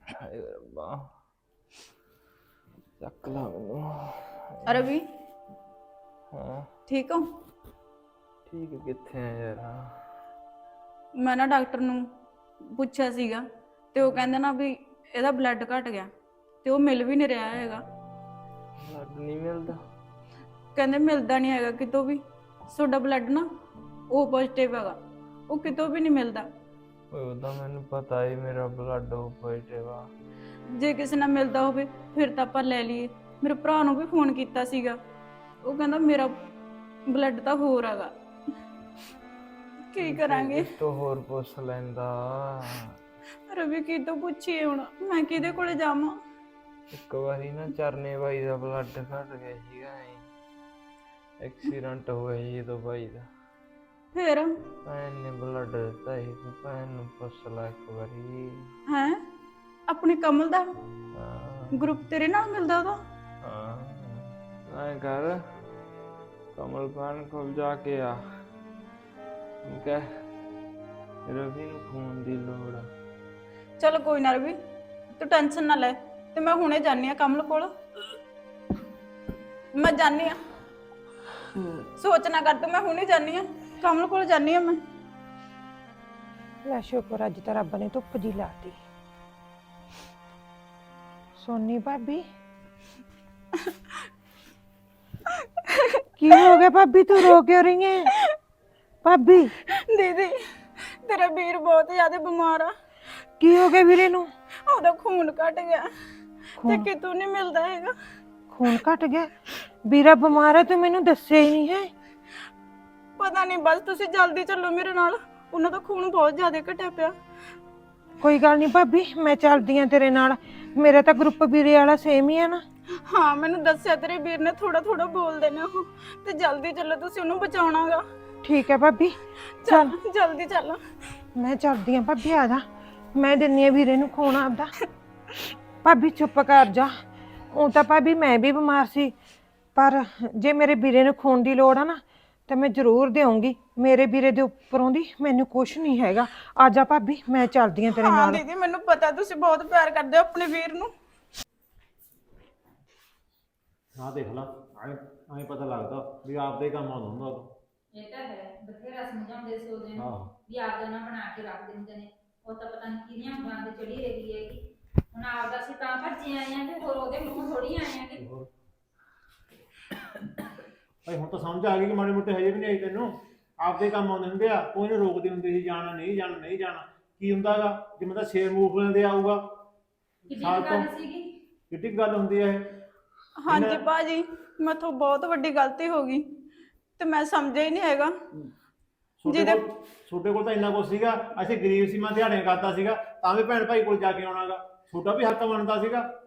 ਹਾਏ ਰੱਬਾ। ਚੱਕ ਲਾ ਮੈਨੂੰ ਰਵੀ ਹਾਂ। ਠੀਕ ਹੋ? ਠੀਕ ਕਿੱਥੇ ਆ ਯਾਰ? ਮੈਂ ਨਾ ਡਾਕਟਰ ਨੂੰ ਪੁੱਛਿਆ ਸੀਗਾ ਤੇ ਉਹ ਕਹਿੰਦੇ ਨਾ ਵੀ ਇਹਦਾ ਬਲੱਡ ਘਟ ਗਿਆ ਤੇ ਉਹ ਮਿਲ ਵੀ ਨਹੀਂ ਰਿਹਾ ਹੈਗਾ। ਬਲੱਡ ਨਹੀਂ ਮਿਲਦਾ। ਕਹਿੰਦੇ ਮਿਲਦਾ ਨਹੀਂ ਹੈਗਾ ਕਿਤੋਂ ਵੀ। ਤੁਹਾਡਾ ਬਲੱਡ ਨਾ ਉਹ ਪੋਜ਼ਿਟਿਵ ਹੈਗਾ। ਉਹ ਕਿਤੋਂ ਵੀ ਨਹੀਂ ਮਿਲਦਾ। ਓਏ ਉਹਦਾ ਮੈਨੂੰ ਪਤਾ ਹੀ ਮੇਰਾ ਬਲੱਡ ਉਹ ਪੋਜ਼ਿਟਿਵ ਆ। ਜੇ ਕਿਸੇ ਨਾਲ ਮਿਲਦਾ ਹੋਵੇ ਫਿਰ ਤਾਂ ਆਪਾਂ ਲੈ ਲਈਏ। ਮੇਰੇ ਭਰਾ ਨੂੰ ਵੀ ਫੋਨ ਕੀਤਾ ਸੀਗਾ। ਉਹ ਕਹਿੰਦਾ ਮੇਰਾ ਬਲੱਡ ਤਾਂ ਹੋਰ ਹੈਗਾ। ਕੀ ਕਰਾਂਗੇ? ਤੋਂ ਹੋਰ ਪੁੱਛ ਲੈਂਦਾ? ਰਵੀ ਕੀ ਤੋਂ ਪੁੱਛੀਏ ਹੁਣ? ਮੈਂ ਕਿਹਦੇ ਕੋਲੇ ਜਾਵਾਂ? ਇੱਕ ਵਾਰੀ ਨਾ ਚਰਨੇ ਬਾਈ ਦਾ ਬਲੱਡ ਘਟ ਗਿਆ ਸੀਗਾ ਐਕਸੀਡੈਂਟ ਹੋਇਆ ਸੀ ਜਦੋਂ ਬਾਈ ਦਾ। ਫਿਰ? ਭੈਣ ਨੇ ਬਲੱਡ ਦਿੱਤਾ ਸੀ ਭੈਣ ਨੂੰ ਪੁੱਛ ਲੈ ਇੱਕ ਵਾਰੀ। ਹੈ? ਆਪਣੇ ਕਮਲ ਦਾ? ਹਾਂ। ਗਰੁੱਪ ਤੇਰੇ ਨਾਲ ਮਿਲਦਾ ਉਹਦਾ ਹਾਂ। ਐਂ ਕਰ ਕਮਲ ਪਾਨ ਕੋਲ ਜਾ ਕੇ ਆ। ਹੈ? ਰਵੀ ਨੂੰ ਫੋਨ ਦੀ ਲੋੜ ਆ। ਚਲ ਕੋਈ ਨਾ ਰਵੀ ਤੂੰ ਟੈਨਸ਼ਨ ਨਾ ਲੈ ਤੇ ਮੈਂ ਹੁਣੇ ਜਾਣੀ ਆ ਕਮਲ ਕੋਲ। ਮੈਂ ਜਾਣੀ ਆ ਸੋਚ ਨਾ ਕਰ ਤੂੰ ਮੈਂ ਹੁਣੇ ਜਾਣੀ ਆ ਕਮਲ ਕੋਲ ਜਾਣੀ ਆ ਮੈਂ। ਲੈ ਸ਼ੁਕਰ ਅੱਜ ਤਾਂ ਰੱਬ ਨੇ ਧੁੱਪ ਜੀ ਲਾਤੀ। ਸੋਨੀ ਭਾਬੀ। ਕੀ ਹੋ ਗਿਆ ਭਾਬੀ? ਤੂੰ ਰੋ ਕਿਉਂ ਰਹੀ ਹੈ ਭਾਬੀ। ਦੀਦੀ ਤੇਰਾ ਵੀਰ ਬਹੁਤ ਜ਼ਿਆਦਾ ਬਿਮਾਰ ਆ। ਕੀ ਹੋ ਗਿਆ ਵੀਰੇ ਨੂੰ? ਉਹਦਾ ਖੂਨ ਘਟ ਗਿਆ ਤੇ ਕਿਤੋਂ ਨਹੀਂ ਮਿਲਦਾ ਹੈਗਾ। ਖੂਨ ਘਟ ਗਿਆ? ਵੀਰਾ ਬਿਮਾਰ ਹੈ ਤੂੰ ਮੈਨੂੰ ਦੱਸਿਆ ਹੀ ਨਹੀਂ ਹੈ। ਪਤਾ ਨਹੀਂ ਬਸ ਤੁਸੀਂ ਜਲਦੀ ਚੱਲੋ ਮੇਰੇ ਨਾਲ। ਉਹਨਾਂ ਦਾ ਖੂਨ ਬਹੁਤ ਜ਼ਿਆਦਾ ਘਟਿਆ ਪਿਆ। ਕੋਈ ਗੱਲ ਨਹੀਂ ਭਾਬੀ ਮੈਂ ਚੱਲਦੀ ਆ ਤੇਰੇ ਨਾਲ। ਮੇਰਾ ਤਾਂ ਗਰੁੱਪ ਵੀਰੇ ਵਾਲਾ ਸੇਮ ਹੀ ਹੈ ਨਾ। ਹਾਂ ਮੈਨੂੰ ਦੱਸਿਆ ਤੇਰੇ ਵੀਰ ਨੇ ਥੋੜਾ ਥੋੜਾ ਬੋਲਦੇ ਨੇ ਉਹ। ਤੇ ਜਲਦੀ ਚੱਲੋ ਤੁਸੀਂ ਉਹਨੂੰ ਬਚਾਉਣਾਗਾ। ਠੀਕ ਹੈ ਭਾਬੀ। ਚੱਲ ਚੱਲ ਜਲਦੀ ਚੱਲ। ਮੈਂ ਚੱਲਦੀ ਆ ਭਾਬੀ ਆ ਜਾ। ਮੈਂ ਦਿੰਨੀ ਆ ਵੀਰੇ ਨੂੰ ਖੋਣਾ ਆਪਦਾ। ਭਾਬੀ ਚੁੱਪ ਕਰ ਜਾ। ਉਹ ਤਾਂ ਭਾਬੀ ਮੈਂ ਵੀ ਬਿਮਾਰ ਸੀ। ਪਰ ਜੇ ਮੇਰੇ ਵੀਰੇ ਨੂੰ ਖੂਨ ਦੀ ਲੋੜ ਆ ਨਾ ਤੇ ਮੈਂ ਜ਼ਰੂਰ ਦੇਵਾਂਗੀ ਮੇਰੇ ਵੀਰੇ ਦੇ ਉੱਪਰੋਂ ਦੀ ਮੈਨੂੰ ਕੁਝ ਨਹੀਂ ਹੈਗਾ। ਆ ਜਾ ਭਾਬੀ ਮੈਂ ਚੱਲਦੀ ਆ ਤੇਰੇ ਹਾਂ ਨਾਲ। ਦੀਦੀ ਮੈਨੂੰ ਪਤਾ ਤੁਸੀਂ ਬਹੁਤ ਪਿਆਰ ਕਰਦੇ ਹੋ ਆਪਣੇ ਵੀਰ ਨੂੰ। ਆਹ ਦੇਖ ਲਾ ਐਂ ਐਂ ਪਤਾ ਲੱਗਦਾ ਵੀ ਆਪਦੇ ਕੰਮ ਆਉਂਦਾ ਹੁੰਦਾ ਉਦੋਂ ਇਹ ਤਾਂ ਹੈ ਬਥੇਰਾ ਸਮਝਾਉਂਦੇ ਸੀ ਉਹਦੇ ਨੂੰ ਆਹੋ ਵੀ ਆਪਦਾ ਨਾ ਬਣਾ ਕੇ ਰੱਖ ਦਿੰਦੇ ਨੇ। ਉਹ ਤਾਂ ਪਤਾ ਨਹੀਂ ਕਿਹਦੀਆਂ ਉਂਗਲਾਂ ਤੇ ਚੜੀ ਰਹੀ ਹੈਗੀ। ਹੁਣ ਆਪਦਾ ਸੀ ਤਾਂ ਭੱਜੇ ਆਏ ਆ ਤੇ ਹੋਰ ਉਹਦੇ ਮੂੰਹ ਥੋੜੀ ਆਏ ਆ ਕਿ ਭਾਈ ਹੁਣ ਤਾਂ ਸਮਝ ਆ ਗਈ ਕਿ ਮਾੜੇ ਮੋਟੇ ਹਜੇ ਵੀ ਨਹੀਂ ਆਈ ਤੈਨੂੰ। ਆਪਦੇ ਕੰਮ ਆਉਂਦੇ ਹੁੰਦੇ ਆ ਕੋਈ ਨਹੀਂ ਰੋਕਦੇ ਹੁੰਦੇ ਸੀ ਜਾਣਾ ਨਹੀਂ ਜਾਣਾ ਨਹੀਂ ਜਾਣਾ। ਕੀ ਹੁੰਦਾਗਾ? ਜਿਵੇਂ ਤਾਂ ਸ਼ੇਰ ਮੂਫ ਦੇ ਆਊਗਾ। ਕਿੱਡੀ ਸਾਲ ਕੁ ਤੋਂ ਗੱਲ ਸੀਗੀ? ਕਿੱਡੀ ਕੁ ਗੱਲ ਹੁੰਦੀ ਹੈ ਇਹ? ਹਾਂਜੀ ਭਾਜੀ ਮੈਥੋਂ ਬਹੁਤ ਵੱਡੀ ਗਲਤੀ ਹੋ ਗਈ ਤੇ ਮੈਂ ਸਮਝਿਆ ਹੀ ਨਹੀਂ ਹੈਗਾ। ਤੁਹਾਡੇ ਜਿਹਦੇ- ਕੋਲ ਤੁਹਾਡੇ ਕੋਲ ਤਾਂ ਇੰਨਾ ਕੁਝ ਸੀਗਾ ਅਸੀਂ ਗਰੀਬ ਸੀ ਮੈਂ ਦਿਹਾੜੀਆਂ ਕਰਦਾ ਸੀਗਾ ਤਾਂ ਵੀ ਭੈਣ ਭਾਈ ਕੋਲ ਜਾ ਕੇ ਆਉਣਾਗਾ। ਛੋਟਾ ਵੀ ਹੱਕ ਬਣਦਾ ਸੀਗਾ।